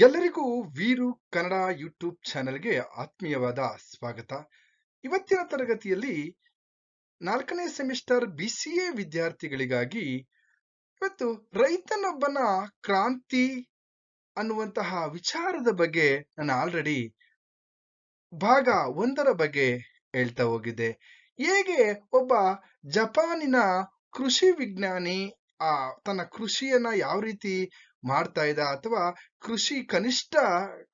ಎಲ್ಲರಿಗೂ ವೀರು ಕನ್ನಡ ಯೂಟ್ಯೂಬ್ ಚಾನೆಲ್ಗೆ ಆತ್ಮೀಯವಾದ ಸ್ವಾಗತ. ಇವತ್ತಿನ ತರಗತಿಯಲ್ಲಿ ನಾಲ್ಕನೇ ಸೆಮಿಸ್ಟರ್ ಬಿ ವಿದ್ಯಾರ್ಥಿಗಳಿಗಾಗಿ ಇವತ್ತು ರೈತನೊಬ್ಬನ ಕ್ರಾಂತಿ ಅನ್ನುವಂತಹ ವಿಚಾರದ ಬಗ್ಗೆ ನಾನು ಆಲ್ರೆಡಿ ಭಾಗ ಒಂದರ ಬಗ್ಗೆ ಹೇಳ್ತಾ ಹೋಗಿದ್ದೆ. ಹೇಗೆ ಒಬ್ಬ ಜಪಾನಿನ ಕೃಷಿ ವಿಜ್ಞಾನಿ, ಆ, ತನ್ನ ಕೃಷಿಯನ್ನ ಯಾವ ರೀತಿ ಮಾಡ್ತಾ ಇದ್ದ ಅಥವಾ ಕೃಷಿ ಕನಿಷ್ಠ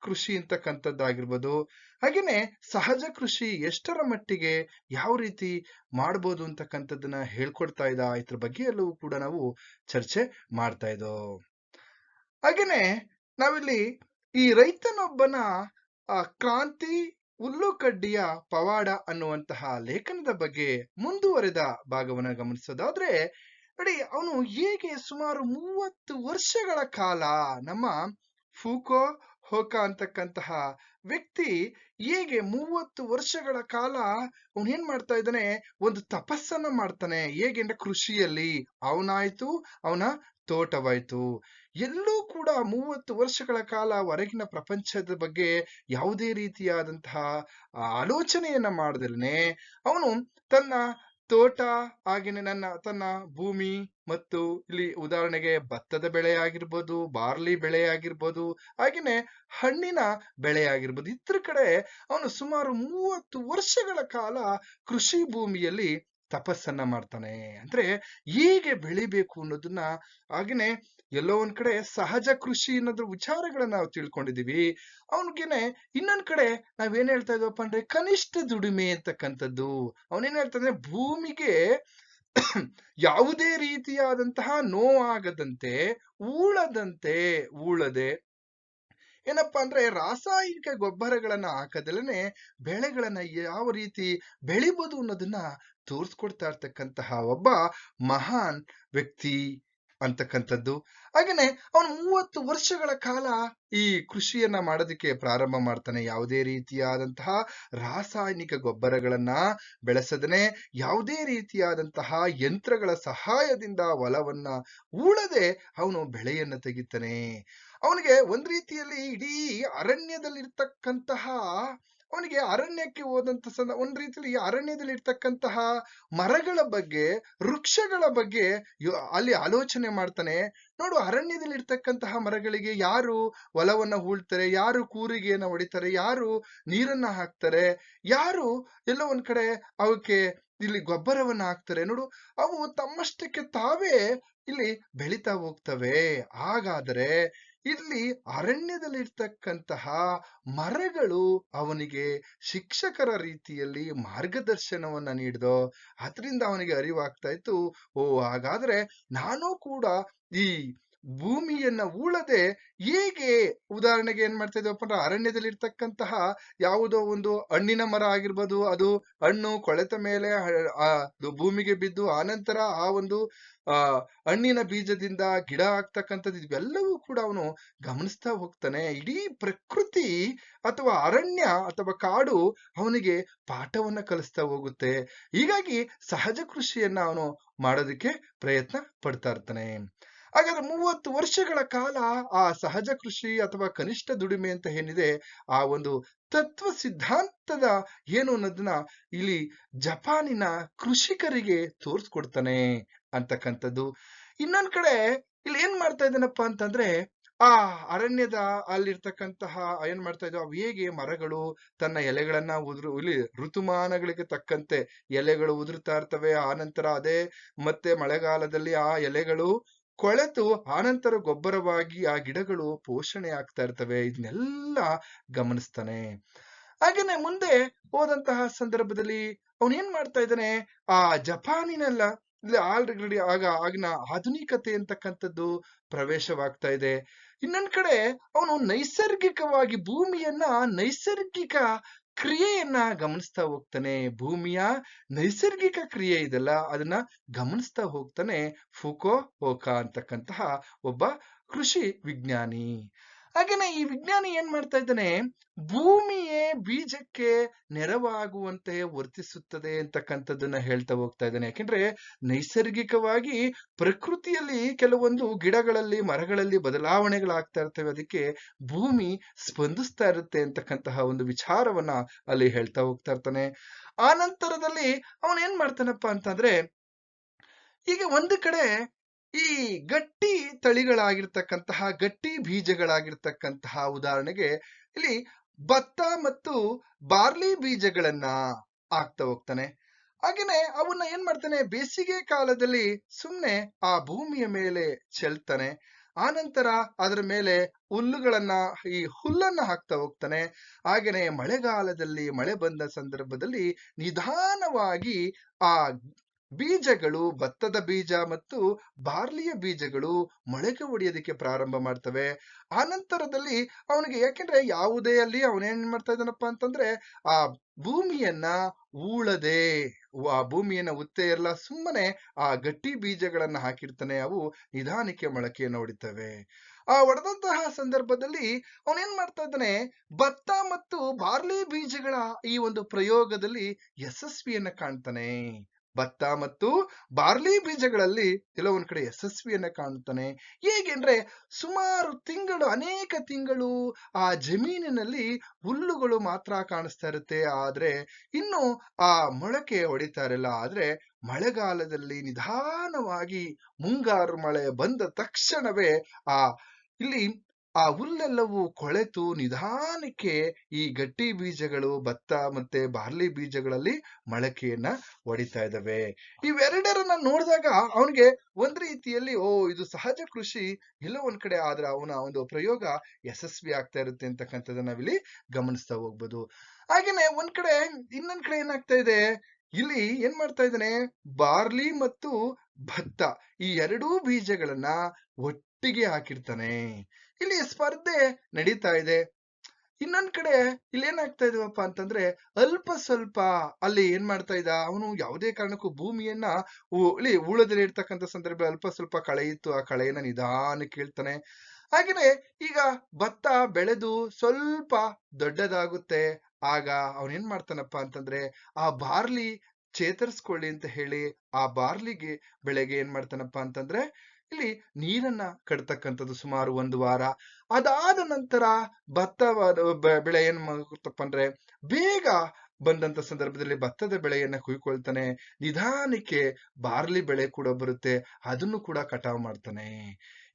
ಕೃಷಿ ಅಂತಕ್ಕಂಥದ್ದಾಗಿರ್ಬೋದು. ಹಾಗೇನೆ ಸಹಜ ಕೃಷಿ ಎಷ್ಟರ ಮಟ್ಟಿಗೆ ಯಾವ ರೀತಿ ಮಾಡ್ಬೋದು ಅಂತಕ್ಕಂಥದ್ದನ್ನ ಹೇಳ್ಕೊಡ್ತಾ ಇದ್ದ ಇದ್ರ ಬಗ್ಗೆ ಎಲ್ಲವೂ ಕೂಡ ನಾವು ಚರ್ಚೆ ಮಾಡ್ತಾ ಇದ್ದೋ. ಹಾಗೇನೆ ನಾವಿಲ್ಲಿ ಈ ರೈತನೊಬ್ಬನ ಕ್ರಾಂತಿ ಹುಲ್ಲುಕಡ್ಡಿಯ ಪವಾಡ ಅನ್ನುವಂತಹ ಲೇಖನದ ಬಗ್ಗೆ ಮುಂದುವರೆದ ಭಾಗವನ್ನ ಗಮನಿಸೋದಾದ್ರೆ ನೋಡಿ, ಅವನು ಹೇಗೆ ಸುಮಾರು ಮೂವತ್ತು ವರ್ಷಗಳ ಕಾಲ ನಮ್ಮ ಫೂಕೋ ಹೋಕ ಅಂತಕ್ಕಂತಹ ವ್ಯಕ್ತಿ ಹೇಗೆ ಮೂವತ್ತು ವರ್ಷಗಳ ಕಾಲ ಅವನು ಏನ್ ಮಾಡ್ತಾ ಇದ್ದಾನೆ? ಒಂದು ತಪಸ್ಸನ್ನ ಮಾಡ್ತಾನೆ. ಹೇಗೆ ಕೃಷಿಯಲ್ಲಿ. ಅವನಾಯ್ತು, ಅವನ ತೋಟವಾಯ್ತು. ಎಲ್ಲೂ ಕೂಡ ಮೂವತ್ತು ವರ್ಷಗಳ ಕಾಲ ಹೊರಗಿನ ಪ್ರಪಂಚದ ಬಗ್ಗೆ ಯಾವುದೇ ರೀತಿಯಾದಂತಹ ಆಲೋಚನೆಯನ್ನ ಮಾಡದೇನೆ ಅವನು ತನ್ನ ತೋಟ ಹಾಗೇನೆ ನನ್ನ, ತನ್ನ ಭೂಮಿ ಮತ್ತು ಇಲ್ಲಿ ಉದಾಹರಣೆಗೆ ಭತ್ತದ ಬೆಳೆ ಆಗಿರ್ಬೋದು, ಬಾರ್ಲಿ ಬೆಳೆ ಆಗಿರ್ಬೋದು, ಹಾಗೇನೆ ಹಣ್ಣಿನ ಬೆಳೆ ಆಗಿರ್ಬೋದು. ಇದ್ರ ಕಡೆ ಅವನು ಸುಮಾರು ಮೂವತ್ತು ವರ್ಷಗಳ ಕಾಲ ಕೃಷಿ ಭೂಮಿಯಲ್ಲಿ ತಪಸ್ಸನ್ನ ಮಾಡ್ತಾನೆ ಅಂದ್ರೆ ಹೀಗೆ ಬೆಳಿಬೇಕು ಅನ್ನೋದನ್ನ ಹಾಗೇನೆ ಎಲ್ಲೋ ಒಂದ್ ಕಡೆ ಸಹಜ ಕೃಷಿ ಅನ್ನೋದ್ರ ವಿಚಾರಗಳನ್ನ ನಾವು ತಿಳ್ಕೊಂಡಿದೀವಿ ಅವನಿಗೇನೆ ಇನ್ನೊಂದ್ ಕಡೆ ನಾವೇನ್ ಹೇಳ್ತಾ ಇದ್ವಪ್ಪ ಅಂದ್ರೆ ಕನಿಷ್ಠ ದುಡಿಮೆ ಅಂತಕ್ಕಂಥದ್ದು. ಅವನೇನ್ ಹೇಳ್ತಾನೆ ಭೂಮಿಗೆ ಯಾವುದೇ ರೀತಿಯಾದಂತಹ ನೋವಾಗದಂತೆ ಊಳದಂತೆ ಊಳದೆ ಏನಪ್ಪಾ ಅಂದ್ರೆ ರಾಸಾಯನಿಕ ಗೊಬ್ಬರಗಳನ್ನ ಹಾಕದಲ್ಲೇನೆ ಬೆಳೆಗಳನ್ನ ಯಾವ ರೀತಿ ಬೆಳಿಬೋದು ಅನ್ನೋದನ್ನ ತೋರಿಸ್ಕೊಡ್ತಾ ಇರ್ತಕ್ಕಂತಹ ಒಬ್ಬ ಮಹಾನ್ ವ್ಯಕ್ತಿ ಅಂತಕ್ಕಂಥದ್ದು. ಹಾಗೇನೆ ಅವನು ಮೂವತ್ತು ವರ್ಷಗಳ ಕಾಲ ಈ ಕೃಷಿಯನ್ನ ಮಾಡೋದಕ್ಕೆ ಪ್ರಾರಂಭ ಮಾಡ್ತಾನೆ. ಯಾವುದೇ ರೀತಿಯಾದಂತಹ ರಾಸಾಯನಿಕ ಗೊಬ್ಬರಗಳನ್ನ ಬೆಳೆಸದನೆ, ಯಾವುದೇ ರೀತಿಯಾದಂತಹ ಯಂತ್ರಗಳ ಸಹಾಯದಿಂದ ಹೊಲವನ್ನ ಉಳದೆ ಅವನು ಬೆಳೆಯನ್ನ ತೆಗಿತಾನೆ. ಅವನಿಗೆ ಒಂದ್ ರೀತಿಯಲ್ಲಿ ಇಡೀ ಅರಣ್ಯದಲ್ಲಿರ್ತಕ್ಕಂತಹ ಅವನಿಗೆ ಅರಣ್ಯಕ್ಕೆ ಹೋದಂತ ಸಂದ ಒಂದ್ ರೀತಿಯಲ್ಲಿ ಈ ಅರಣ್ಯದಲ್ಲಿ ಇರ್ತಕ್ಕಂತಹ ಮರಗಳ ಬಗ್ಗೆ, ವೃಕ್ಷಗಳ ಬಗ್ಗೆ ಅಲ್ಲಿ ಆಲೋಚನೆ ಮಾಡ್ತಾನೆ. ನೋಡು, ಅರಣ್ಯದಲ್ಲಿ ಇರ್ತಕ್ಕಂತಹ ಮರಗಳಿಗೆ ಯಾರು ಹೊಲವನ್ನ ಹೂಳ್ತಾರೆ, ಯಾರು ಕೂರಿಗೆಯನ್ನ ಹೊಡಿತಾರೆ, ಯಾರು ನೀರನ್ನ ಹಾಕ್ತಾರೆ, ಯಾರು ಎಲ್ಲ ಒಂದ್ ಕಡೆ ಅವಕ್ಕೆ ಇಲ್ಲಿ ಗೊಬ್ಬರವನ್ನ ಹಾಕ್ತಾರೆ. ನೋಡು, ಅವು ತಮ್ಮಷ್ಟಕ್ಕೆ ತಾವೇ ಇಲ್ಲಿ ಬೆಳಿತಾ ಹೋಗ್ತವೆ. ಹಾಗಾದರೆ ಇಲ್ಲಿ ಅರಣ್ಯದಲ್ಲಿ ಇರ್ತಕ್ಕಂತಹ ಮರಗಳು ಅವನಿಗೆ ಶಿಕ್ಷಕರ ರೀತಿಯಲ್ಲಿ ಮಾರ್ಗದರ್ಶನವನ್ನ ನೀಡಿದೋ, ಅದರಿಂದ ಅವನಿಗೆ ಅರಿವಾಗ್ತಾ ಇತ್ತು. ಓ, ಹಾಗಾದ್ರೆ ನಾನು ಕೂಡ ಈ ಭೂಮಿಯನ್ನ ಉಳದೆ ಹೇಗೆ, ಉದಾಹರಣೆಗೆ ಏನ್ ಮಾಡ್ತಾ ಇದ್ದೇವಪ್ಪ ಅಂದ್ರೆ ಅರಣ್ಯದಲ್ಲಿ ಇರ್ತಕ್ಕಂತಹ ಯಾವುದೋ ಒಂದು ಹಣ್ಣಿನ ಮರ ಆಗಿರ್ಬೋದು, ಅದು ಹಣ್ಣು ಕೊಳೆತ ಮೇಲೆ ಭೂಮಿಗೆ ಬಿದ್ದು ಆನಂತರ ಆ ಒಂದು, ಆ, ಹಣ್ಣಿನ ಬೀಜದಿಂದ ಗಿಡ ಆಗ್ತಕ್ಕಂಥದ್ದು ಇವೆಲ್ಲವೂ ಕೂಡ ಅವನು ಗಮನಿಸ್ತಾ ಹೋಗ್ತಾನೆ. ಇಡೀ ಪ್ರಕೃತಿ ಅಥವಾ ಅರಣ್ಯ ಅಥವಾ ಕಾಡು ಅವನಿಗೆ ಪಾಠವನ್ನ ಕಲಿಸ್ತಾ ಹೋಗುತ್ತೆ. ಹೀಗಾಗಿ ಸಹಜ ಕೃಷಿಯನ್ನ ಅವನು ಮಾಡೋದಕ್ಕೆ ಪ್ರಯತ್ನ ಪಡ್ತಾ ಇರ್ತಾನೆ. ಹಾಗಾದ್ರೆ ಮೂವತ್ತು ವರ್ಷಗಳ ಕಾಲ ಆ ಸಹಜ ಕೃಷಿ ಅಥವಾ ಕನಿಷ್ಠ ದುಡಿಮೆ ಅಂತ ಏನಿದೆ, ಆ ಒಂದು ತತ್ವ ಸಿದ್ಧಾಂತದ ಏನು ಅನ್ನೋದನ್ನ ಇಲ್ಲಿ ಜಪಾನಿನ ಕೃಷಿಕರಿಗೆ ತೋರಿಸ್ಕೊಡ್ತಾನೆ ಅಂತಕ್ಕಂಥದ್ದು. ಇನ್ನೊಂದ್ ಕಡೆ ಇಲ್ಲಿ ಏನ್ ಮಾಡ್ತಾ ಇದ್ದಾನಪ್ಪ ಅಂತಂದ್ರೆ, ಆ ಅರಣ್ಯದ ಅಲ್ಲಿರ್ತಕ್ಕಂತಹ ಏನ್ ಮಾಡ್ತಾ ಇದ್ದಾವೆ ಹೇಗೆ ಮರಗಳು ತನ್ನ ಎಲೆಗಳನ್ನ ಉದುರು, ಇಲ್ಲಿ ಋತುಮಾನಗಳಿಗೆ ತಕ್ಕಂತೆ ಎಲೆಗಳು ಉದುರುತ್ತಾ ಇರ್ತವೆ ಆನಂತರ ಅದೇ ಮತ್ತೆ ಮಳೆಗಾಲದಲ್ಲಿ ಆ ಎಲೆಗಳು ಕೊಳೆತು ಆನಂತರ ಗೊಬ್ಬರವಾಗಿ ಆ ಗಿಡಗಳು ಪೋಷಣೆ ಆಗ್ತಾ ಇರ್ತವೆ ಇದನ್ನೆಲ್ಲ ಗಮನಿಸ್ತಾನೆ. ಹಾಗೇನೆ ಮುಂದೆ ಹೋದಂತಹ ಸಂದರ್ಭದಲ್ಲಿ ಅವನು ಏನ್ ಮಾಡ್ತಾ ಇದ್ದಾನೆ? ಆ ಜಪಾನಿನೆಲ್ಲ, ಇಲ್ಲಿ ಆಲ್ರೆಡಿ ಆಗ ಆಗಿನ ಆಧುನಿಕತೆ ಅಂತಕ್ಕಂಥದ್ದು ಪ್ರವೇಶವಾಗ್ತಾ ಇದೆ. ಇನ್ನೊಂದ್ ಕಡೆ ಅವನು ನೈಸರ್ಗಿಕವಾಗಿ ಭೂಮಿಯನ್ನ ನೈಸರ್ಗಿಕ ಕ್ರಿಯೆಯನ್ನ ಗಮನಿಸ್ತಾ ಹೋಗ್ತಾನೆ. ಭೂಮಿಯ ನೈಸರ್ಗಿಕ ಕ್ರಿಯೆ ಇದೆಲ್ಲ. ಅದನ್ನ ಗಮನಿಸ್ತಾ ಹೋಗ್ತಾನೆ ಫುಕೋ ಹೋಕ ಅಂತಕ್ಕಂತಹ ಒಬ್ಬ ಕೃಷಿ ವಿಜ್ಞಾನಿ. ಹಾಗೇನೆ ಈ ವಿಜ್ಞಾನಿ ಏನ್ ಮಾಡ್ತಾ ಇದ್ದಾನೆ? ಭೂಮಿಯೇ ಬೀಜಕ್ಕೆ ನೆರವಾಗುವಂತೆ ವರ್ತಿಸುತ್ತದೆ ಅಂತಕ್ಕಂಥದ್ದನ್ನ ಹೇಳ್ತಾ ಹೋಗ್ತಾ ಇದ್ದಾನೆ. ಯಾಕೆಂದ್ರೆ ನೈಸರ್ಗಿಕವಾಗಿ ಪ್ರಕೃತಿಯಲ್ಲಿ ಕೆಲವೊಂದು ಗಿಡಗಳಲ್ಲಿ, ಮರಗಳಲ್ಲಿ ಬದಲಾವಣೆಗಳಾಗ್ತಾ ಇರ್ತವೆ. ಅದಕ್ಕೆ ಭೂಮಿ ಸ್ಪಂದಿಸ್ತಾ ಇರುತ್ತೆ ಅಂತಕ್ಕಂತಹ ಒಂದು ವಿಚಾರವನ್ನ ಅಲ್ಲಿ ಹೇಳ್ತಾ ಹೋಗ್ತಾ ಇರ್ತಾನೆ. ಆ ನಂತರದಲ್ಲಿ ಅವನೇನ್ ಮಾಡ್ತಾನಪ್ಪ ಅಂತಂದ್ರೆ, ಈಗ ಒಂದು ಕಡೆ ಈ ಗಟ್ಟಿ ತಳಿಗಳಾಗಿರ್ತಕ್ಕಂತಹ, ಗಟ್ಟಿ ಬೀಜಗಳಾಗಿರ್ತಕ್ಕಂತಹ ಉದಾಹರಣೆಗೆ ಇಲ್ಲಿ ಭತ್ತ ಮತ್ತು ಬಾರ್ಲಿ ಬೀಜಗಳನ್ನ ಹಾಕ್ತಾ ಹೋಗ್ತಾನೆ. ಹಾಗೇನೆ ಅವನ್ನ ಏನ್ ಮಾಡ್ತಾನೆ? ಬೇಸಿಗೆ ಕಾಲದಲ್ಲಿ ಸುಮ್ಮನೆ ಆ ಭೂಮಿಯ ಮೇಲೆ ಚೆಲ್ತಾನೆ. ಆನಂತರ ಅದರ ಮೇಲೆ ಹುಲ್ಲುಗಳನ್ನ, ಈ ಹುಲ್ಲನ್ನ ಹಾಕ್ತಾ ಹೋಗ್ತಾನೆ. ಹಾಗೇನೆ ಮಳೆಗಾಲದಲ್ಲಿ, ಮಳೆ ಬಂದ ಸಂದರ್ಭದಲ್ಲಿ ನಿಧಾನವಾಗಿ ಆ ಬೀಜಗಳು ಭತ್ತದ ಬೀಜ ಮತ್ತು ಬಾರ್ಲಿಯ ಬೀಜಗಳು ಮೊಳಕೆ ಹೊಡೆಯೋದಕ್ಕೆ ಪ್ರಾರಂಭ ಮಾಡ್ತವೆ. ಆನಂತರದಲ್ಲಿ ಅವನಿಗೆ ಯಾಕೆಂದ್ರೆ ಯಾವುದೇ ಅಲ್ಲಿ ಅವನೇನ್ ಮಾಡ್ತಾ ಇದ್ದಾನಪ್ಪ ಅಂತಂದ್ರೆ ಆ ಭೂಮಿಯನ್ನ ಊಳದೆ, ಆ ಭೂಮಿಯನ್ನ ಉತ್ತೆ ಎಲ್ಲ ಸುಮ್ಮನೆ ಆ ಗಟ್ಟಿ ಬೀಜಗಳನ್ನ ಹಾಕಿರ್ತಾನೆ, ಅವು ನಿಧಾನಕ್ಕೆ ಮೊಳಕೆಯನ್ನು ಹೊಡಿತವೆ ಆ ಒಡೆದಂತಹ ಸಂದರ್ಭದಲ್ಲಿ ಅವನೇನ್ ಮಾಡ್ತಾ ಇದ್ದಾನೆ, ಭತ್ತ ಮತ್ತು ಬಾರ್ಲಿ ಬೀಜಗಳ ಈ ಒಂದು ಪ್ರಯೋಗದಲ್ಲಿ ಯಶಸ್ವಿಯನ್ನ ಕಾಣ್ತಾನೆ. ಭತ್ತ ಮತ್ತು ಬಾರ್ಲಿ ಬೀಜಗಳಲ್ಲಿ ಕೆಲವೊಂದು ಕಡೆ ಯಶಸ್ವಿಯನ್ನ ಕಾಣುತ್ತಾನೆ. ಹೇಗೆಂದ್ರೆ ಸುಮಾರು ತಿಂಗಳು, ಅನೇಕ ತಿಂಗಳು ಆ ಜಮೀನಿನಲ್ಲಿ ಹುಲ್ಲುಗಳು ಮಾತ್ರ ಕಾಣಿಸ್ತಾ ಇರುತ್ತೆ. ಆದ್ರೆ ಇನ್ನು ಆ ಮೊಳಕೆ ಹೊಡಿತಾ ಇರಲ್ಲ. ಆದ್ರೆ ಮಳೆಗಾಲದಲ್ಲಿ ನಿಧಾನವಾಗಿ ಮುಂಗಾರು ಮಳೆ ಬಂದ ತಕ್ಷಣವೇ ಆ ಇಲ್ಲಿ ಆ ಹುಲ್ಲೆಲ್ಲವೂ ಕೊಳೆತು ನಿಧಾನಕ್ಕೆ ಈ ಗಟ್ಟಿ ಬೀಜಗಳು ಭತ್ತ ಮತ್ತೆ ಬಾರ್ಲಿ ಬೀಜಗಳಲ್ಲಿ ಮೊಳಕೆಯನ್ನ ಹೊಡಿತಾ ಇದ್ದಾವೆ. ಇವೆರಡರನ್ನ ನೋಡಿದಾಗ ಅವನಿಗೆ ಒಂದ್ ರೀತಿಯಲ್ಲಿ, ಓ, ಇದು ಸಹಜ ಕೃಷಿ. ಎಲ್ಲೋ ಒಂದ್ ಕಡೆ ಆದ್ರೆ ಅವನ ಒಂದು ಪ್ರಯೋಗ ಯಶಸ್ವಿ ಆಗ್ತಾ ಇರುತ್ತೆ ಅಂತಕ್ಕಂಥದ್ದನ್ನ ನಾವಿಲ್ಲಿ ಗಮನಿಸ್ತಾ ಹೋಗ್ಬೋದು. ಹಾಗೇನೆ ಒಂದ್ ಕಡೆ ಇನ್ನೊಂದ್ ಕಡೆ ಏನಾಗ್ತಾ ಇದೆ? ಇಲ್ಲಿ ಏನ್ ಮಾಡ್ತಾ ಇದ್ದಾನೆ? ಬಾರ್ಲಿ ಮತ್ತು ಭತ್ತ ಈ ಎರಡೂ ಬೀಜಗಳನ್ನ ಒಟ್ಟಿಗೆ ಹಾಕಿರ್ತಾನೆ. ಇಲ್ಲಿ ಸ್ಪರ್ಧೆ ನಡೀತಾ ಇದೆ. ಇನ್ನೊಂದ್ ಕಡೆ ಇಲ್ಲಿ ಏನಾಗ್ತಾ ಇದಾವಪ್ಪ ಅಂತಂದ್ರೆ ಅಲ್ಪ ಸ್ವಲ್ಪ ಅಲ್ಲಿ ಏನ್ ಮಾಡ್ತಾ ಇದ್ದ? ಅವನು ಯಾವುದೇ ಕಾರಣಕ್ಕೂ ಭೂಮಿಯನ್ನ ಇಲ್ಲಿ ಉಳದಲ್ಲಿ ಇರ್ತಕ್ಕಂಥ ಸಂದರ್ಭ ಅಲ್ಪ ಸ್ವಲ್ಪ ಕಳೆ ಇತ್ತು. ಆ ಕಳೆಯನ್ನ ನಿಧಾನ ಕೇಳ್ತಾನೆ. ಹಾಗೇನೆ ಈಗ ಭತ್ತ ಬೆಳೆದು ಸ್ವಲ್ಪ ದೊಡ್ಡದಾಗುತ್ತೆ. ಆಗ ಅವನೇನ್ ಮಾಡ್ತಾನಪ್ಪ ಅಂತಂದ್ರೆ ಆ ಬಾರ್ಲಿ ಚೇತರಿಸ್ಕೊಳ್ಳಿ ಅಂತ ಹೇಳಿ ಆ ಬಾರ್ಲಿಗೆ ಬೆಳೆಗೆ ಏನ್ ಮಾಡ್ತಾನಪ್ಪ ಅಂತಂದ್ರೆ ಇಲ್ಲಿ ನೀರನ್ನ ಕಟ್ತಕ್ಕಂಥದ್ದು ಸುಮಾರು ಒಂದು ವಾರ. ಅದಾದ ನಂತರ ಭತ್ತ ಬೆಳೆ ಏನ್ ಮಾಡ್ತಪ್ಪ ಅಂದ್ರೆ ಬೇಗ ಬಂದಂತ ಸಂದರ್ಭದಲ್ಲಿ ಭತ್ತದ ಬೆಳೆಯನ್ನ ಕುಯ್ಕೊಳ್ತಾನೆ. ನಿಧಾನಕ್ಕೆ ಬಾರ್ಲಿ ಬೆಳೆ ಕೂಡ ಬರುತ್ತೆ. ಅದನ್ನು ಕೂಡ ಕಟಾವ್ ಮಾಡ್ತಾನೆ.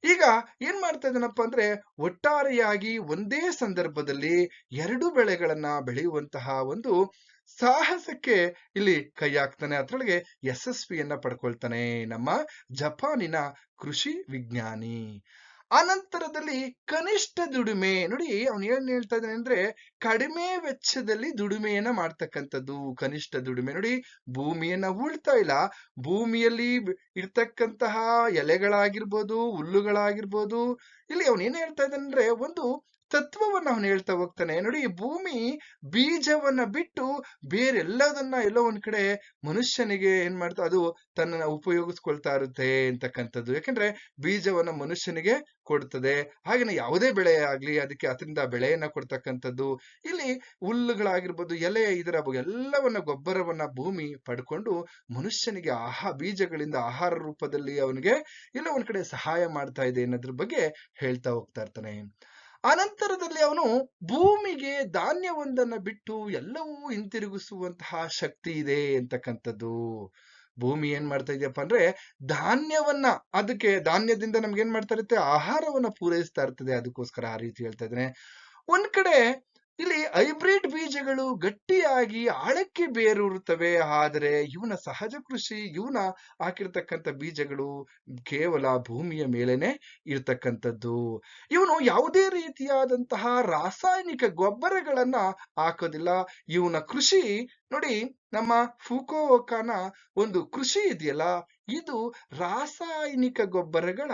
ಈಗ ಏನ್ ಮಾಡ್ತಾ ಇದ್ದಾನಪ್ಪ ಅಂದ್ರೆ ಒಟ್ಟಾರೆಯಾಗಿ ಒಂದೇ ಸಂದರ್ಭದಲ್ಲಿ ಎರಡು ಬೆಳೆಗಳನ್ನ ಬೆಳೆಯುವಂತಹ ಒಂದು ಸಾಹಸಕ್ಕೆ ಇಲ್ಲಿ ಕೈ ಹಾಕ್ತಾನೆ. ಅದ್ರೊಳಗೆ ಯಶಸ್ವಿಯನ್ನ ಪಡ್ಕೊಳ್ತಾನೆ ನಮ್ಮ ಜಪಾನಿನ ಕೃಷಿ ವಿಜ್ಞಾನಿ. ಅನಂತರದಲ್ಲಿ ಕನಿಷ್ಠ ದುಡಿಮೆ, ನೋಡಿ ಅವನು ಏನ್ ಹೇಳ್ತಾ ಇದ್ದಾನೆ ಅಂದ್ರೆ ಕಡಿಮೆ ವೆಚ್ಚದಲ್ಲಿ ದುಡಿಮೆಯನ್ನ ಮಾಡ್ತಕ್ಕಂಥದ್ದು, ಕನಿಷ್ಠ ದುಡಿಮೆ. ನೋಡಿ ಭೂಮಿಯನ್ನ ಉಳ್ತಾ ಇಲ್ಲ. ಭೂಮಿಯಲ್ಲಿ ಇರ್ತಕ್ಕಂತಹ ಎಲೆಗಳಾಗಿರ್ಬೋದು, ಹುಲ್ಲುಗಳಾಗಿರ್ಬೋದು. ಇಲ್ಲಿ ಅವನು ಏನ್ ಹೇಳ್ತಾ ಇದ್ದಾನೆ ಅಂದ್ರೆ ಒಂದು ತತ್ವವನ್ನ ಅವನು ಹೇಳ್ತಾ ಹೋಗ್ತಾನೆ. ನೋಡಿ, ಭೂಮಿ ಬೀಜವನ್ನ ಬಿಟ್ಟು ಬೇರೆಲ್ಲದನ್ನ ಎಲ್ಲೋ ಒಂದ್ ಕಡೆ ಮನುಷ್ಯನಿಗೆ ಏನ್ ಮಾಡ್ತಾ, ಅದು ತನ್ನ ಉಪಯೋಗಿಸ್ಕೊಳ್ತಾ ಇರುತ್ತೆ ಅಂತಕ್ಕಂಥದ್ದು. ಯಾಕಂದ್ರೆ ಬೀಜವನ್ನ ಮನುಷ್ಯನಿಗೆ ಕೊಡ್ತದೆ. ಹಾಗೇನೆ ಯಾವುದೇ ಬೆಳೆ ಆಗ್ಲಿ, ಅದಕ್ಕೆ ಅದರಿಂದ ಬೆಳೆಯನ್ನ ಕೊಡ್ತಕ್ಕಂಥದ್ದು. ಇಲ್ಲಿ ಹುಲ್ಲುಗಳಾಗಿರ್ಬೋದು, ಎಲೆ, ಇದರ ಎಲ್ಲವನ್ನ, ಗೊಬ್ಬರವನ್ನ ಭೂಮಿ ಪಡ್ಕೊಂಡು ಮನುಷ್ಯನಿಗೆ ಆಹಾ, ಬೀಜಗಳಿಂದ ಆಹಾರ ರೂಪದಲ್ಲಿ ಅವನಿಗೆ ಎಲ್ಲ ಒಂದ್ ಕಡೆ ಸಹಾಯ ಮಾಡ್ತಾ ಇದೆ ಅನ್ನೋದ್ರ ಬಗ್ಗೆ ಹೇಳ್ತಾ ಹೋಗ್ತಾ ಇರ್ತಾನೆ. ಅನಂತರದಲ್ಲಿ ಅವನು ಭೂಮಿಗೆ ಧಾನ್ಯವೊಂದನ್ನು ಬಿಟ್ಟು ಎಲ್ಲವೂ ಹಿಂತಿರುಗಿಸುವಂತಹ ಶಕ್ತಿ ಇದೆ ಅಂತಕ್ಕಂಥದ್ದು. ಭೂಮಿ ಏನ್ ಮಾಡ್ತಾ ಇದೆಯಪ್ಪ ಅಂದ್ರೆ ಧಾನ್ಯವನ್ನ ಅದಕ್ಕೆ ಧಾನ್ಯದಿಂದ ನಮ್ಗೆ ಏನ್ ಮಾಡ್ತಾ ಇರುತ್ತೆ? ಆಹಾರವನ್ನ ಪೂರೈಸ್ತಾ ಇರ್ತದೆ. ಅದಕ್ಕೋಸ್ಕರ ಆ ರೀತಿ ಹೇಳ್ತಾ ಇದ್ದೇನೆ. ಒಂದ್ ಕಡೆ ಇಲ್ಲಿ ಹೈಬ್ರಿಡ್ ಬೀಜಗಳು ಗಟ್ಟಿಯಾಗಿ ಆಳಕ್ಕೆ ಬೇರೂರುತ್ತವೆ, ಆದರೆ ಇವನ ಸಹಜ ಕೃಷಿ, ಇವನ ಹಾಕಿರ್ತಕ್ಕಂಥ ಬೀಜಗಳು ಕೇವಲ ಭೂಮಿಯ ಮೇಲೇನೆ ಇರ್ತಕ್ಕಂಥದ್ದು. ಇವನು ಯಾವುದೇ ರೀತಿಯಾದಂತಹ ರಾಸಾಯನಿಕ ಗೊಬ್ಬರಗಳನ್ನ ಹಾಕೋದಿಲ್ಲ. ಇವನ ಕೃಷಿ, ನೋಡಿ ನಮ್ಮ ಫುಕೋಕಾನ ಒಂದು ಕೃಷಿ ಇದೆಯಲ್ಲ, ಇದು ರಾಸಾಯನಿಕ ಗೊಬ್ಬರಗಳ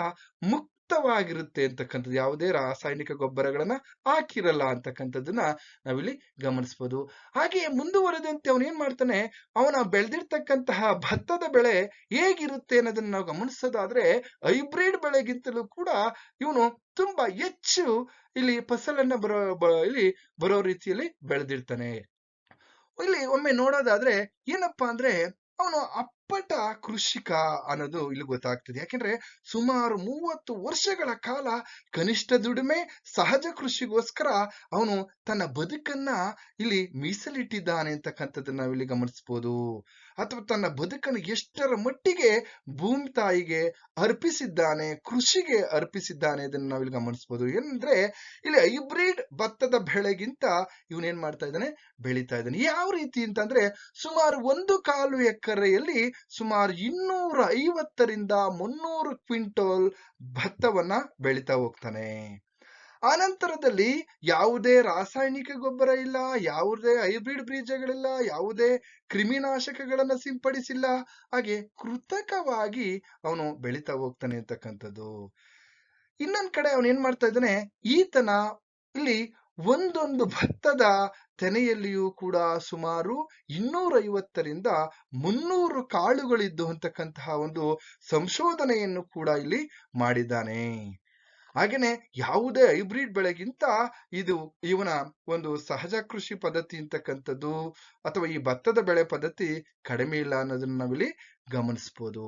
ಮುಕ್ತ ಫಲವತ್ತವಾಗಿರುತ್ತೆ ಅಂತಕ್ಕಂಥದ್ದು. ಯಾವುದೇ ರಾಸಾಯನಿಕ ಗೊಬ್ಬರಗಳನ್ನ ಹಾಕಿರಲ್ಲ ಅಂತಕ್ಕಂಥದ್ದನ್ನ ನಾವಿಲ್ಲಿ ಗಮನಿಸ್ಬೋದು. ಹಾಗೆ ಮುಂದುವರೆದಂತೆ ಅವನು ಏನ್ ಮಾಡ್ತಾನೆ, ಅವನ ಬೆಳೆದಿರ್ತಕ್ಕಂತಹ ಭತ್ತದ ಬೆಳೆ ಹೇಗಿರುತ್ತೆ ಅನ್ನೋದನ್ನ ನಾವು ಗಮನಿಸೋದಾದ್ರೆ, ಹೈಬ್ರಿಡ್ ಬೆಳೆಗಿಂತಲೂ ಕೂಡ ಇವನು ತುಂಬಾ ಹೆಚ್ಚು ಇಲ್ಲಿ ಫಸಲನ್ನ ಬರೋ ಇಲ್ಲಿ ಬರೋ ರೀತಿಯಲ್ಲಿ ಬೆಳೆದಿರ್ತಾನೆ. ಇಲ್ಲಿ ಒಮ್ಮೆ ನೋಡೋದಾದ್ರೆ ಏನಪ್ಪಾ ಅಂದ್ರೆ, ಅವನು ಅಪ್ಪಟ ಕೃಷಿಕ ಅನ್ನೋದು ಇಲ್ಲಿ ಗೊತ್ತಾಗ್ತದೆ. ಯಾಕೆಂದ್ರೆ ಸುಮಾರು ಮೂವತ್ತು ವರ್ಷಗಳ ಕಾಲ ಕನಿಷ್ಠ ದುಡಿಮೆ, ಸಹಜ ಕೃಷಿಗೋಸ್ಕರ ಅವನು ತನ್ನ ಬದುಕನ್ನ ಇಲ್ಲಿ ಮೀಸಲಿಟ್ಟಿದ್ದಾನೆ ಅಂತಕ್ಕಂಥದ್ದನ್ನ ನಾವಿಲ್ಲಿ ಗಮನಿಸ್ಬೋದು. ಅಥವಾ ತನ್ನ ಬದುಕನ್ನು ಎಷ್ಟರ ಮಟ್ಟಿಗೆ ಭೂಮಿ ತಾಯಿಗೆ ಅರ್ಪಿಸಿದ್ದಾನೆ, ಕೃಷಿಗೆ ಅರ್ಪಿಸಿದ್ದಾನೆ ಅದನ್ನ ನಾವಿಲ್ಲಿ ಗಮನಿಸಬಹುದು ಏನಂದ್ರೆ, ಇಲ್ಲಿ ಹೈಬ್ರಿಡ್ ಭತ್ತದ ಬೆಳೆಗಿಂತ ಇವನೇನ್ ಮಾಡ್ತಾ ಇದ್ದಾನೆ? ಬೆಳೀತಾ ಇದ್ದಾನೆ. ಯಾವ ರೀತಿ ಅಂತಂದ್ರೆ, ಸುಮಾರು ಒಂದು ಕಾಲು ಎಕರೆಯಲ್ಲಿ ಸುಮಾರು ಇನ್ನೂರ ಐವತ್ತರಿಂದ ಮುನ್ನೂರು ಕ್ವಿಂಟೋಲ್ ಭತ್ತವನ್ನ ಬೆಳೀತಾ ಹೋಗ್ತಾನೆ. ಆನಂತರದಲ್ಲಿ ಯಾವುದೇ ರಾಸಾಯನಿಕ ಗೊಬ್ಬರ ಇಲ್ಲ, ಯಾವುದೇ ಹೈಬ್ರಿಡ್ ಬೀಜಗಳಿಲ್ಲ, ಯಾವುದೇ ಕ್ರಿಮಿನಾಶಕಗಳನ್ನ ಸಿಂಪಡಿಸಿಲ್ಲ. ಹಾಗೆ ಕೃತಕವಾಗಿ ಅವನು ಬೆಳೀತಾ ಹೋಗ್ತಾನೆ ಅಂತಕ್ಕಂಥದ್ದು. ಇನ್ನೊಂದ್ ಕಡೆ ಅವನು ಏನ್ ಮಾಡ್ತಾ ಇದ್ದಾನೆ, ಈತನ ಇಲ್ಲಿ ಒಂದೊಂದು ಭತ್ತದ ತೆನೆಯಲ್ಲಿಯೂ ಕೂಡ ಸುಮಾರು ಇನ್ನೂರೈವತ್ತರಿಂದ ಮುನ್ನೂರು ಕಾಳುಗಳಿದ್ದು ಅಂತಕ್ಕಂತಹ ಒಂದು ಸಂಶೋಧನೆಯನ್ನು ಕೂಡ ಇಲ್ಲಿ ಮಾಡಿದ್ದಾನೆ. ಹಾಗೇನೆ ಯಾವುದೇ ಹೈಬ್ರಿಡ್ ಬೆಳೆಗಿಂತ ಇದು ಇವನ ಒಂದು ಸಹಜ ಕೃಷಿ ಪದ್ಧತಿ ಅಂತಕ್ಕಂಥದ್ದು ಅಥವಾ ಈ ಭತ್ತದ ಬೆಳೆ ಪದ್ಧತಿ ಕಡಿಮೆ ಇಲ್ಲ ಅನ್ನೋದನ್ನ ನಾವಿಲ್ಲಿ ಗಮನಿಸ್ಬೋದು.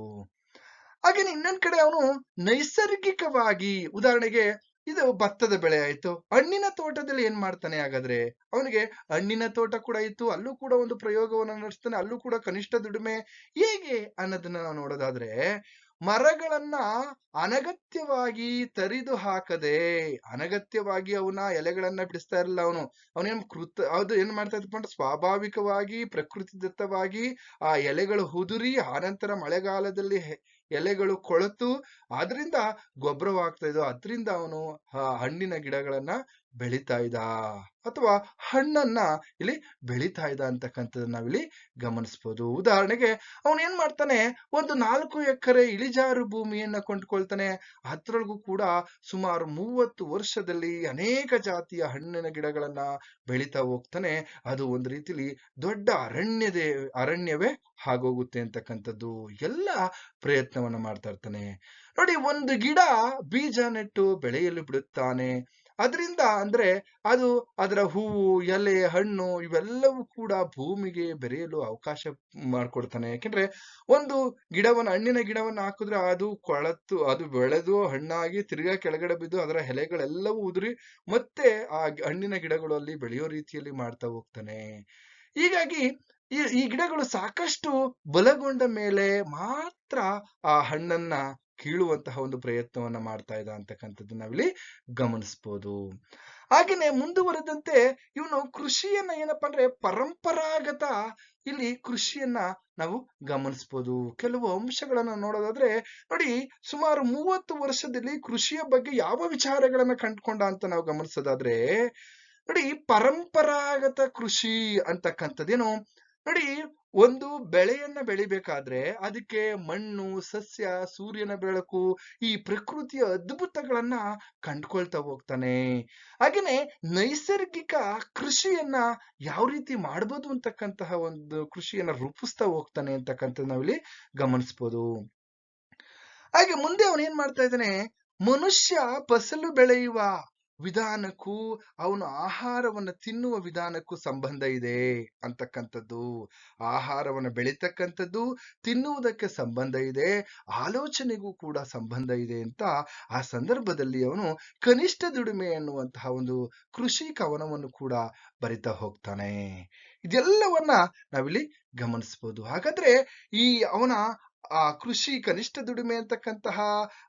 ಹಾಗೇನೆ ಇನ್ನೊಂದ್ ಕಡೆ ಅವನು ನೈಸರ್ಗಿಕವಾಗಿ ಉದಾಹರಣೆಗೆ ಇದು ಭತ್ತದ ಬೆಳೆ ಆಯ್ತು, ಹಣ್ಣಿನ ತೋಟದಲ್ಲಿ ಏನ್ ಮಾಡ್ತಾನೆ ಹಾಗಾದ್ರೆ? ಅವನಿಗೆ ಹಣ್ಣಿನ ತೋಟ ಕೂಡ ಇತ್ತು, ಅಲ್ಲೂ ಕೂಡ ಒಂದು ಪ್ರಯೋಗವನ್ನು ನಡೆಸ್ತಾನೆ, ಅಲ್ಲೂ ಕೂಡ ಕನಿಷ್ಠ ದುಡಿಮೆ, ಹೇಗೆ ಅನ್ನೋದನ್ನ ನಾವು ನೋಡೋದಾದ್ರೆ ಮರಗಳನ್ನ ಅನಗತ್ಯವಾಗಿ ತರಿದು ಹಾಕದೆ, ಅನಗತ್ಯವಾಗಿ ಅವನ ಎಲೆಗಳನ್ನ ಬಿಡಿಸ್ತಾ ಇರಲಿಲ್ಲ ಅವನು. ಅವನೇನ್ ಕೃತ ಅದು ಏನ್ ಮಾಡ್ತಾ ಅಂದ್ರೆ ಸ್ವಾಭಾವಿಕವಾಗಿ, ಪ್ರಕೃತಿದತ್ತವಾಗಿ ಆ ಎಲೆಗಳು ಉದುರಿ, ಆನಂತರ ಮಳೆಗಾಲದಲ್ಲಿ ಎಲೆಗಳು ಕೊಳೆತು ಅದರಿಂದ ಗೊಬ್ಬರವಾಗ್ತಾ ಇದ್ದು ಅದರಿಂದ ಅವನು ಹಣ್ಣಿನ ಗಿಡಗಳನ್ನ ಬೆಳಿತಾ ಇದ್ದ. ಅಥವಾ ಹಣ್ಣನ್ನ ಇಲ್ಲಿ ಬೆಳಿತಾ ಇದ್ದ ಅಂತಕ್ಕಂಥದ್ದನ್ನ ನಾವಿಲ್ಲಿ ಗಮನಿಸ್ಬೋದು. ಉದಾಹರಣೆಗೆ ಅವನು ಏನ್ ಮಾಡ್ತಾನೆ? ಒಂದು ನಾಲ್ಕು ಎಕರೆ ಇಳಿಜಾರು ಭೂಮಿಯನ್ನ ಕೊಂಡ್ಕೊಳ್ತಾನೆ. ಅದ್ರೊಳಗೂ ಕೂಡ ಸುಮಾರು ಮೂವತ್ತು ವರ್ಷದಲ್ಲಿ ಅನೇಕ ಜಾತಿಯ ಹಣ್ಣಿನ ಗಿಡಗಳನ್ನ ಬೆಳಿತಾ ಹೋಗ್ತಾನೆ. ಅದು ಒಂದು ರೀತಿಲಿ ದೊಡ್ಡ ಅರಣ್ಯದೇ, ಅರಣ್ಯವೇ ಆಗೋಗುತ್ತೆ ಅಂತಕ್ಕಂಥದ್ದು. ಎಲ್ಲ ಪ್ರಯತ್ನವನ್ನ ಮಾಡ್ತಾ ಇರ್ತಾನೆ. ನೋಡಿ, ಒಂದು ಗಿಡ ಬೀಜ ನೆಟ್ಟು ಬೆಳೆಯಲು ಬಿಡುತ್ತಾನೆ. ಅದರಿಂದ ಅಂದ್ರೆ ಅದು ಅದರ ಹೂವು, ಎಲೆ, ಹಣ್ಣು ಇವೆಲ್ಲವೂ ಕೂಡ ಭೂಮಿಗೆ ಬೆರೆಯಲು ಅವಕಾಶ ಮಾಡ್ಕೊಡ್ತಾನೆ. ಯಾಕೆಂದ್ರೆ ಒಂದು ಗಿಡವನ್ನ, ಹಣ್ಣಿನ ಗಿಡವನ್ನ ಹಾಕಿದ್ರೆ ಅದು ಕೊಳತು ಅದು ಬೆಳೆದು ಹಣ್ಣಾಗಿ ತಿರ್ಗಾ ಕೆಳಗಡೆ ಬಿದ್ದು ಅದರ ಎಲೆಗಳೆಲ್ಲವೂ ಉದುರಿ ಮತ್ತೆ ಆ ಹಣ್ಣಿನ ಗಿಡಗಳು ಅಲ್ಲಿ ಬೆಳೆಯೋ ರೀತಿಯಲ್ಲಿ ಮಾಡ್ತಾ ಹೋಗ್ತಾನೆ. ಹೀಗಾಗಿ ಈ ಗಿಡಗಳು ಸಾಕಷ್ಟು ಬಲಗೊಂಡ ಮೇಲೆ ಮಾತ್ರ ಆ ಹಣ್ಣನ್ನ ಕೀಳುವಂತಹ ಒಂದು ಪ್ರಯತ್ನವನ್ನ ಮಾಡ್ತಾ ಇದ್ದ ಅಂತಕ್ಕಂಥದ್ದು ನಾವಿಲ್ಲಿ ಗಮನಿಸ್ಬೋದು. ಹಾಗೇನೆ ಮುಂದುವರೆದಂತೆ ಇವನು ಕೃಷಿಯನ್ನ ಏನಪ್ಪಾ ಅಂದ್ರೆ ಪರಂಪರಾಗತ ಇಲ್ಲಿ ಕೃಷಿಯನ್ನ ನಾವು ಗಮನಿಸ್ಬೋದು. ಕೆಲವು ಅಂಶಗಳನ್ನ ನೋಡೋದಾದ್ರೆ ನೋಡಿ ಸುಮಾರು ಮೂವತ್ತು ವರ್ಷದಲ್ಲಿ ಕೃಷಿಯ ಬಗ್ಗೆ ಯಾವ ವಿಚಾರಗಳನ್ನ ಕಂಡುಕೊಂಡ ಅಂತ ನಾವು ಗಮನಿಸೋದಾದ್ರೆ ನೋಡಿ ಪರಂಪರಾಗತ ಕೃಷಿ ಅಂತಕ್ಕಂಥದ್ದೇನು ನೋಡಿ ಒಂದು ಬೆಳೆಯನ್ನ ಬೆಳಿಬೇಕಾದ್ರೆ ಅದಕ್ಕೆ ಮಣ್ಣು, ಸಸ್ಯ, ಸೂರ್ಯನ ಬೆಳಕು ಈ ಪ್ರಕೃತಿಯ ಅದ್ಭುತಗಳನ್ನ ಕಂಡ್ಕೊಳ್ತಾ ಹೋಗ್ತಾನೆ. ಹಾಗೇನೆ ನೈಸರ್ಗಿಕ ಕೃಷಿಯನ್ನ ಯಾವ ರೀತಿ ಮಾಡ್ಬೋದು ಅಂತಕ್ಕಂತಹ ಒಂದು ಕೃಷಿಯನ್ನ ರೂಪಿಸ್ತಾ ಹೋಗ್ತಾನೆ ಅಂತಕ್ಕಂಥದ್ದು ನಾವಿಲ್ಲಿ ಗಮನಿಸ್ಬೋದು. ಹಾಗೆ ಮುಂದೆ ಅವನೇನ್ ಮಾಡ್ತಾ ಇದ್ದಾನೆ, ಮನುಷ್ಯ ಫಸಲು ಬೆಳೆಯುವ ವಿಧಾನಕ್ಕೂ ಅವನು ಆಹಾರವನ್ನ ತಿನ್ನುವ ವಿಧಾನಕ್ಕೂ ಸಂಬಂಧ ಇದೆ ಅಂತಕ್ಕಂಥದ್ದು. ಆಹಾರವನ್ನ ಬೆಳೀತಕ್ಕಂಥದ್ದು ತಿನ್ನುವುದಕ್ಕೆ ಸಂಬಂಧ ಇದೆ, ಆಲೋಚನೆಗೂ ಕೂಡ ಸಂಬಂಧ ಇದೆ ಅಂತ ಆ ಸಂದರ್ಭದಲ್ಲಿ ಅವನು ಕನಿಷ್ಠ ದುಡಿಮೆ ಅನ್ನುವಂತಹ ಒಂದು ಕೃಷಿ ಕವನವನ್ನು ಕೂಡ ಬರಿತಾ ಹೋಗ್ತಾನೆ. ಇದೆಲ್ಲವನ್ನ ನಾವಿಲ್ಲಿ ಗಮನಿಸ್ಬೋದು. ಹಾಗಾದ್ರೆ ಈ ಅವನ ಆ ಕೃಷಿ ಕನಿಷ್ಠ ದುಡಿಮೆ ಅಂತಕ್ಕಂತಹ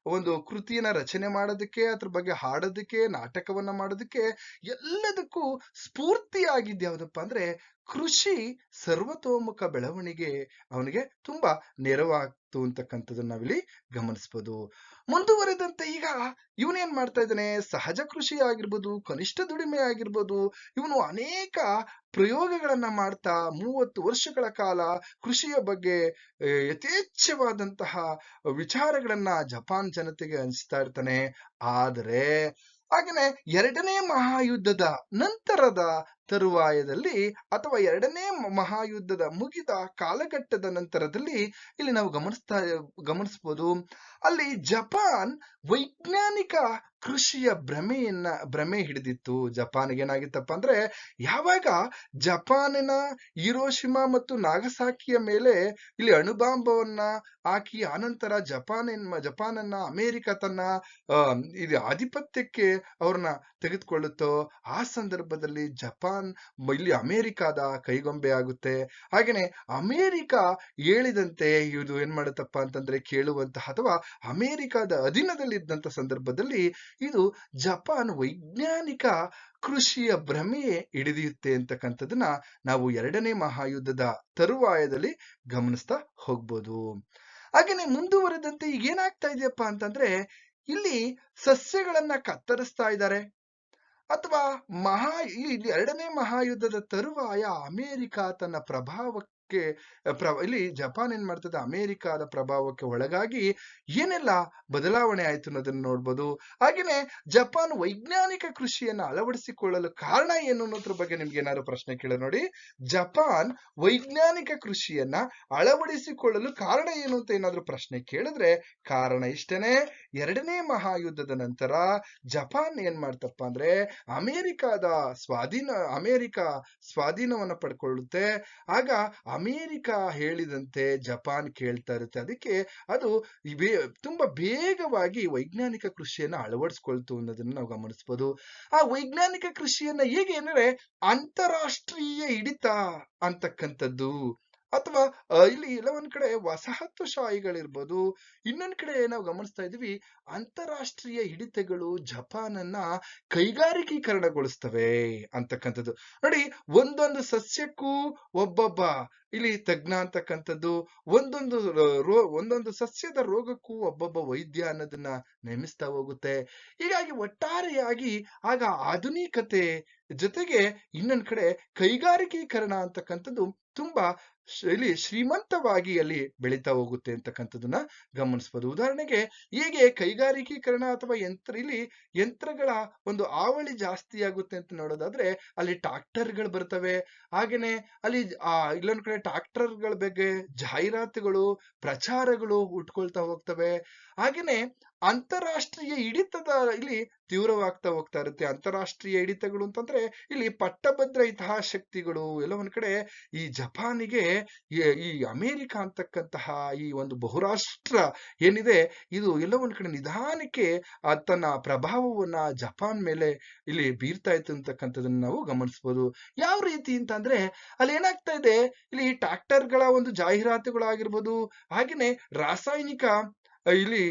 ಒಂದು ಕೃತಿಯನ್ನ ರಚನೆ ಮಾಡೋದಕ್ಕೆ, ಅದ್ರ ಬಗ್ಗೆ ಹಾಡೋದಕ್ಕೆ, ನಾಟಕವನ್ನ ಮಾಡೋದಕ್ಕೆ ಎಲ್ಲದಕ್ಕೂ ಸ್ಫೂರ್ತಿಯಾಗಿದ್ದು ಯಾವುದಪ್ಪ ಅಂದ್ರೆ ಕೃಷಿ ಸರ್ವತೋಮುಖ ಬೆಳವಣಿಗೆ ಅವನಿಗೆ ತುಂಬಾ ನೆರವಾಗ್ ಇತ್ತು ಅಂತಕ್ಕಂಥದ್ದನ್ನ ನಾವಿಲ್ಲಿ ಗಮನಿಸ್ಬೋದು. ಮುಂದುವರೆದಂತೆ ಈಗ ಇವನೇನ್ ಮಾಡ್ತಾ ಇದ್ದಾನೆ? ಸಹಜ ಕೃಷಿ ಆಗಿರ್ಬೋದು, ಕನಿಷ್ಠ ದುಡಿಮೆ ಆಗಿರ್ಬೋದು, ಇವನು ಅನೇಕ ಪ್ರಯೋಗಗಳನ್ನ ಮಾಡ್ತಾ ಮೂವತ್ತು ವರ್ಷಗಳ ಕಾಲ ಕೃಷಿಯ ಬಗ್ಗೆ ಯಥೇಚ್ಛವಾದಂತಹ ವಿಚಾರಗಳನ್ನ ಜಪಾನ್ ಜನತೆಗೆ ಹಂಚ್ತಾ ಇರ್ತಾನೆ. ಆದರೆ ಹಾಗೇನೆ ಎರಡನೇ ಮಹಾಯುದ್ಧದ ನಂತರದ ತರುವಾಯದಲ್ಲಿ ಅಥವಾ ಎರಡನೇ ಮಹಾಯುದ್ಧದ ಮುಗಿದ ಕಾಲಘಟ್ಟದ ನಂತರದಲ್ಲಿ ಇಲ್ಲಿ ನಾವು ಗಮನಿಸ್ತಾ, ಗಮನಿಸ್ಬೋದು. ಅಲ್ಲಿ ಜಪಾನ್ ವೈಜ್ಞಾನಿಕ ಕೃಷಿಯ ಭ್ರಮೆಯನ್ನ, ಭ್ರಮೆ ಹಿಡಿದಿತ್ತು. ಜಪಾನ್ಗೆ ಏನಾಗಿತ್ತಪ್ಪ ಅಂದ್ರೆ, ಯಾವಾಗ ಜಪಾನಿನ ಹಿರೋಶಿಮಾ ಮತ್ತು ನಾಗಸಾಕಿಯ ಮೇಲೆ ಇಲ್ಲಿ ಅಣುಬಾಂಬವನ್ನ ಹಾಕಿ, ಆನಂತರ ಜಪಾನ್ ಜಪಾನನ್ನ, ಅಮೆರಿಕ ತನ್ನ ಇದು ಆಧಿಪತ್ಯಕ್ಕೆ ಅವ್ರನ್ನ ತೆಗೆದುಕೊಳ್ಳುತ್ತೋ, ಆ ಸಂದರ್ಭದಲ್ಲಿ ಜಪಾನ್ ಇಲ್ಲಿ ಅಮೆರಿಕಾದ ಕೈಗೊಂಬೆ ಆಗುತ್ತೆ. ಹಾಗೇನೆ ಅಮೆರಿಕ ಹೇಳಿದಂತೆ ಇದು ಏನ್ ಮಾಡುತ್ತಪ್ಪ ಅಂತಂದ್ರೆ ಕೇಳುವಂತಹ ಅಥವಾ ಅಮೆರಿಕಾದ ಅಧೀನದಲ್ಲಿದ್ದಂತ ಸಂದರ್ಭದಲ್ಲಿ ಇದು ಜಪಾನ್ ವೈಜ್ಞಾನಿಕ ಕೃಷಿಯ ಭ್ರಮೆಯೇ ಹಿಡಿದಿಯುತ್ತೆ ಅಂತಕ್ಕಂಥದ್ದನ್ನ ನಾವು ಎರಡನೇ ಮಹಾಯುದ್ಧದ ತರುವಾಯದಲ್ಲಿ ಗಮನಿಸ್ತಾ ಹೋಗ್ಬೋದು. ಹಾಗೇನೆ ಮುಂದುವರೆದಂತೆ ಈಗ ಏನಾಗ್ತಾ ಇದೆಯಪ್ಪ ಅಂತಂದ್ರೆ ಇಲ್ಲಿ ಸಸ್ಯಗಳನ್ನ ಕತ್ತರಿಸ್ತಾ ಇದ್ದಾರೆ. ಅಥವಾ ಮಹಾ ಈ ಎರಡನೇ ಮಹಾಯುದ್ಧದ ತರುವಾಯ ಅಮೆರಿಕ ತನ್ನ ಪ್ರಭಾವಕ್ಕೆ ಪ್ರ ಇಲ್ಲಿ ಜಪಾನ್ ಏನ್ ಮಾಡ್ತದೆ? ಅಮೆರಿಕಾದ ಪ್ರಭಾವಕ್ಕೆ ಒಳಗಾಗಿ ಏನೆಲ್ಲ ಬದಲಾವಣೆ ಆಯ್ತು ಅನ್ನೋದನ್ನ ನೋಡ್ಬೋದು. ಹಾಗೇನೆ ಜಪಾನ್ ವೈಜ್ಞಾನಿಕ ಕೃಷಿಯನ್ನ ಅಳವಡಿಸಿಕೊಳ್ಳಲು ಕಾರಣ ಏನು ಅನ್ನೋದ್ರ ಬಗ್ಗೆ ನಿಮ್ಗೆ ಏನಾದ್ರು ಪ್ರಶ್ನೆ ಕೇಳ ನೋಡಿ. ಜಪಾನ್ ವೈಜ್ಞಾನಿಕ ಕೃಷಿಯನ್ನ ಅಳವಡಿಸಿಕೊಳ್ಳಲು ಕಾರಣ ಏನು ಅಂತ ಏನಾದ್ರು ಪ್ರಶ್ನೆ ಕೇಳಿದ್ರೆ ಕಾರಣ ಇಷ್ಟೇನೆ. ಎರಡನೇ ಮಹಾಯುದ್ಧದ ನಂತರ ಜಪಾನ್ ಏನ್ ಮಾಡ್ತಪ್ಪ ಅಂದ್ರೆ ಅಮೆರಿಕಾದ ಸ್ವಾಧೀನ, ಅಮೆರಿಕ ಸ್ವಾಧೀನವನ್ನ ಪಡ್ಕೊಳ್ಳುತ್ತೆ. ಆಗ ಅಮೆರಿಕ ಹೇಳಿದಂತೆ ಜಪಾನ್ ಕೇಳ್ತಾ ಇರುತ್ತೆ. ಅದಕ್ಕೆ ಅದು ತುಂಬಾ ಬೇಗವಾಗಿ ವೈಜ್ಞಾನಿಕ ಕೃಷಿಯನ್ನ ಅಳವಡಿಸ್ಕೊಳ್ತು ಅನ್ನೋದನ್ನ ನಾವು ಗಮನಿಸ್ಬೋದು. ಆ ವೈಜ್ಞಾನಿಕ ಕೃಷಿಯನ್ನ ಹೇಗೆ ಅಂದ್ರೆ ಅಂತಾರಾಷ್ಟ್ರೀಯ ಹಿಡಿತ ಅಂತಕ್ಕಂಥದ್ದು. ಅಥವಾ ಇಲ್ಲಿ ಒಂದ್ ಕಡೆ ವಸಾಹತುಶಾಹಿಗಳಿರ್ಬೋದು, ಇನ್ನೊಂದ್ ಕಡೆ ನಾವು ಗಮನಿಸ್ತಾ ಇದೀವಿ ಅಂತಾರಾಷ್ಟ್ರೀಯ ಹಿಡಿತಗಳು ಜಪಾನನ್ನ ಕೈಗಾರಿಕೀಕರಣಗೊಳಿಸ್ತವೆ ಅಂತಕ್ಕಂಥದ್ದು. ನೋಡಿ, ಒಂದೊಂದು ಸಸ್ಯಕ್ಕೂ ಒಬ್ಬೊಬ್ಬ, ಇಲ್ಲಿ ತಜ್ಞ ಅಂತಕ್ಕಂಥದ್ದು, ಒಂದೊಂದು ಒಂದೊಂದು ಸಸ್ಯದ ರೋಗಕ್ಕೂ ಒಬ್ಬೊಬ್ಬ ವೈದ್ಯ ಅನ್ನೋದನ್ನ ನೇಮಿಸ್ತಾ ಹೋಗುತ್ತೆ. ಹೀಗಾಗಿ ಒಟ್ಟಾರೆಯಾಗಿ ಆಗ ಆಧುನಿಕತೆ ಜೊತೆಗೆ ಇನ್ನೊಂದ್ ಕಡೆ ಕೈಗಾರಿಕೀಕರಣ ಅಂತಕ್ಕಂಥದ್ದು ತುಂಬಾ ಇಲ್ಲಿ ಶ್ರೀಮಂತವಾಗಿ ಅಲ್ಲಿ ಬೆಳೀತಾ ಹೋಗುತ್ತೆ ಅಂತಕ್ಕಂಥದ್ದನ್ನ ಗಮನಿಸ್ಬೋದು. ಉದಾಹರಣೆಗೆ ಹೇಗೆ ಕೈಗಾರಿಕೀಕರಣ ಅಥವಾ ಯಂತ್ರ, ಇಲ್ಲಿ ಯಂತ್ರಗಳ ಒಂದು ಆವಳಿ ಜಾಸ್ತಿ ಆಗುತ್ತೆ ಅಂತ ನೋಡೋದಾದ್ರೆ ಅಲ್ಲಿ ಟ್ರಾಕ್ಟರ್ಗಳು ಬರ್ತವೆ. ಹಾಗೇನೆ ಅಲ್ಲಿ ಆ ಇಲ್ಲೊಂದ್ ಕಡೆ ಟ್ರಾಕ್ಟರ್ಗಳ ಬಗ್ಗೆ ಜಾಹೀರಾತುಗಳು, ಪ್ರಚಾರಗಳು ಉಟ್ಕೊಳ್ತಾ ಹೋಗ್ತವೆ. ಹಾಗೇನೆ ಅಂತಾರಾಷ್ಟ್ರೀಯ ಹಿಡಿತದ ಇಲ್ಲಿ ತೀವ್ರವಾಗ್ತಾ ಹೋಗ್ತಾ ಇರುತ್ತೆ. ಅಂತಾರಾಷ್ಟ್ರೀಯ ಹಿಡಿತಗಳು ಅಂತಂದ್ರೆ ಇಲ್ಲಿ ಪಟ್ಟಭದ್ರ ಹಿತಾಸಕ್ತಿಗಳು ಎಲ್ಲ ಒಂದ್ ಕಡೆ ಈ ಜಪಾನಿಗೆ ಈ- ಅಮೇರಿಕ ಅಂತಕ್ಕಂತಹ ಈ ಒಂದು ಬಹುರಾಷ್ಟ್ರ ಏನಿದೆ, ಇದು ಎಲ್ಲ ಒಂದ್ ಕಡೆ ನಿಧಾನಕ್ಕೆ ತನ್ನ ಪ್ರಭಾವವನ್ನ ಜಪಾನ್ ಮೇಲೆ ಇಲ್ಲಿ ಬೀರ್ತಾ ಇತ್ತು ಅಂತಕ್ಕಂಥದನ್ನ ನಾವು ಗಮನಿಸಬಹುದು ಯಾವ ರೀತಿ ಅಂತ ಅಂದ್ರೆ, ಅಲ್ಲಿ ಏನಾಗ್ತಾ ಇದೆ, ಇಲ್ಲಿ ಟ್ರಾಕ್ಟರ್ಗಳ ಒಂದು ಜಾಹೀರಾತುಗಳಾಗಿರ್ಬೋದು, ಹಾಗೇನೆ ರಾಸಾಯನಿಕ, ಇಲ್ಲಿ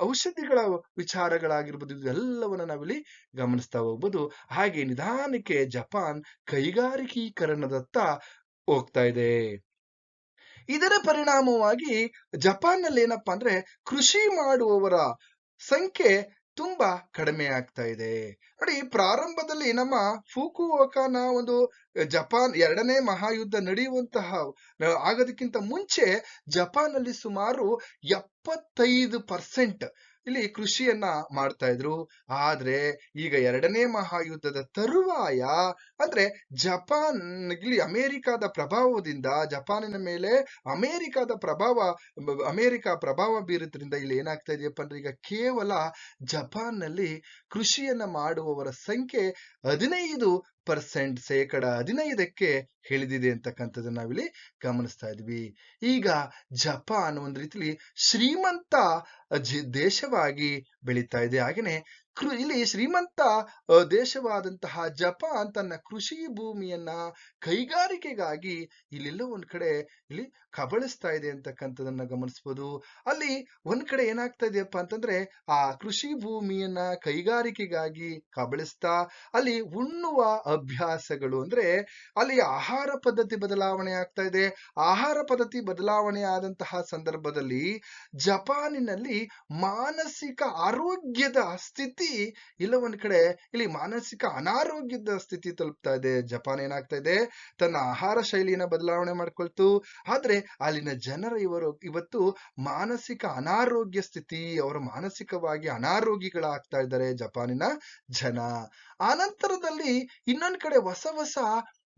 ಔಷಧಿಗಳ ವಿಚಾರಗಳಾಗಿರ್ಬೋದು, ಇದೆಲ್ಲವನ್ನ ನಾವಿಲ್ಲಿ ಗಮನಿಸ್ತಾ ಹೋಗ್ಬೋದು. ಹಾಗೆ ನಿಧಾನಕ್ಕೆ ಜಪಾನ್ ಕೈಗಾರಿಕೀಕರಣದತ್ತ ಹೋಗ್ತಾ ಇದೆ ಇದರ ಪರಿಣಾಮವಾಗಿ ಜಪಾನ್ನಲ್ಲಿ ಏನಪ್ಪಾ ಅಂದ್ರೆ ಕೃಷಿ ಮಾಡುವವರ ಸಂಖ್ಯೆ ತುಂಬಾ ಕಡಿಮೆ ಆಗ್ತಾ ಇದೆ ನೋಡಿ, ಪ್ರಾರಂಭದಲ್ಲಿ ನಮ್ಮ ಫೂಕುವಕನ ಒಂದು ಜಪಾನ್ ಎರಡನೇ ಮಹಾಯುದ್ಧ ನಡೆಯುವಂತಹ ಆಗೋದಕ್ಕಿಂತ ಮುಂಚೆ ಜಪಾನ್ ಅಲ್ಲಿ ಸುಮಾರು ಎಪ್ಪತ್ತೈದು ಪರ್ಸೆಂಟ್ ಇಲ್ಲಿ ಕೃಷಿಯನ್ನ ಮಾಡ್ತಾ ಇದ್ರು. ಆದ್ರೆ ಈಗ ಎರಡನೇ ಮಹಾಯುದ್ಧದ ತರುವಾಯ ಅಂದ್ರೆ ಜಪಾನ್, ಇಲ್ಲಿ ಅಮೆರಿಕದ ಪ್ರಭಾವದಿಂದ ಜಪಾನಿನ ಮೇಲೆ ಅಮೆರಿಕದ ಪ್ರಭಾವ, ಅಮೇರಿಕ ಪ್ರಭಾವ ಬೀರೋದ್ರಿಂದ ಇಲ್ಲಿ ಏನಾಗ್ತಾ ಇದೆಯಪ್ಪ ಅಂದ್ರೆ ಈಗ ಕೇವಲ ಜಪಾನ್ನಲ್ಲಿ ಕೃಷಿಯನ್ನ ಮಾಡುವವರ ಸಂಖ್ಯೆ ಹದಿನೈದು ಪರ್ಸೆಂಟ್ ಶೇಕಡ ಹದಿನೈದಕ್ಕೆ ಹೇಳಿದಿದೆ ಅಂತಕ್ಕಂಥದ್ದನ್ನ ನಾವಿಲ್ಲಿ ಗಮನಿಸ್ತಾ ಇದ್ವಿ. ಈಗ ಜಪಾನ್ ಒಂದ್ ರೀತಿಲಿ ಶ್ರೀಮಂತ ದೇಶವಾಗಿ ಬೆಳೀತಾ ಇದೆ. ಹಾಗೇನೆ ಕೃ ಇಲ್ಲಿ ಶ್ರೀಮಂತ ದೇಶವಾದಂತಹ ಜಪಾನ್ ತನ್ನ ಕೃಷಿ ಭೂಮಿಯನ್ನ ಕೈಗಾರಿಕೆಗಾಗಿ ಇಲ್ಲೆಲ್ಲ ಒಂದ್ ಕಡೆ ಇಲ್ಲಿ ಕಬಳಿಸ್ತಾ ಇದೆ ಅಂತಕ್ಕಂಥದನ್ನ ಗಮನಿಸ್ಬೋದು. ಅಲ್ಲಿ ಒಂದ್ ಕಡೆ ಏನಾಗ್ತಾ ಇದೆಯಪ್ಪ ಅಂತಂದ್ರೆ ಆ ಕೃಷಿ ಭೂಮಿಯನ್ನ ಕೈಗಾರಿಕೆಗಾಗಿ ಕಬಳಿಸ್ತಾ, ಅಲ್ಲಿ ಉಣ್ಣುವ ಅಭ್ಯಾಸಗಳು ಅಂದ್ರೆ ಅಲ್ಲಿ ಆಹಾರ ಪದ್ಧತಿ ಬದಲಾವಣೆ ಆಗ್ತಾ ಇದೆ. ಆಹಾರ ಪದ್ಧತಿ ಬದಲಾವಣೆ ಆದಂತಹ ಸಂದರ್ಭದಲ್ಲಿ ಜಪಾನಿನಲ್ಲಿ ಮಾನಸಿಕ ಆರೋಗ್ಯದ ಸ್ಥಿತಿ ಇಲ್ಲ ಒಂದ್ ಕಡೆ ಇಲ್ಲಿ ಮಾನಸಿಕ ಅನಾರೋಗ್ಯದ ಸ್ಥಿತಿ ತಲುಪ್ತಾ ಇದೆ. ಜಪಾನ್ ಏನಾಗ್ತಾ ಇದೆ? ತನ್ನ ಆಹಾರ ಶೈಲಿಯನ್ನ ಬದಲಾವಣೆ ಮಾಡ್ಕೊಳ್ತು. ಆದ್ರೆ ಅಲ್ಲಿನ ಜನರ ಇವರು ಇವತ್ತು ಮಾನಸಿಕ ಅನಾರೋಗ್ಯ ಸ್ಥಿತಿ, ಅವರು ಮಾನಸಿಕವಾಗಿ ಅನಾರೋಗ್ಯಗಳಾಗ್ತಾ ಇದ್ದಾರೆ ಜಪಾನಿನ ಜನ. ಆನಂತರದಲ್ಲಿ ಇನ್ನೊಂದ್ ಕಡೆ ಹೊಸ ಹೊಸ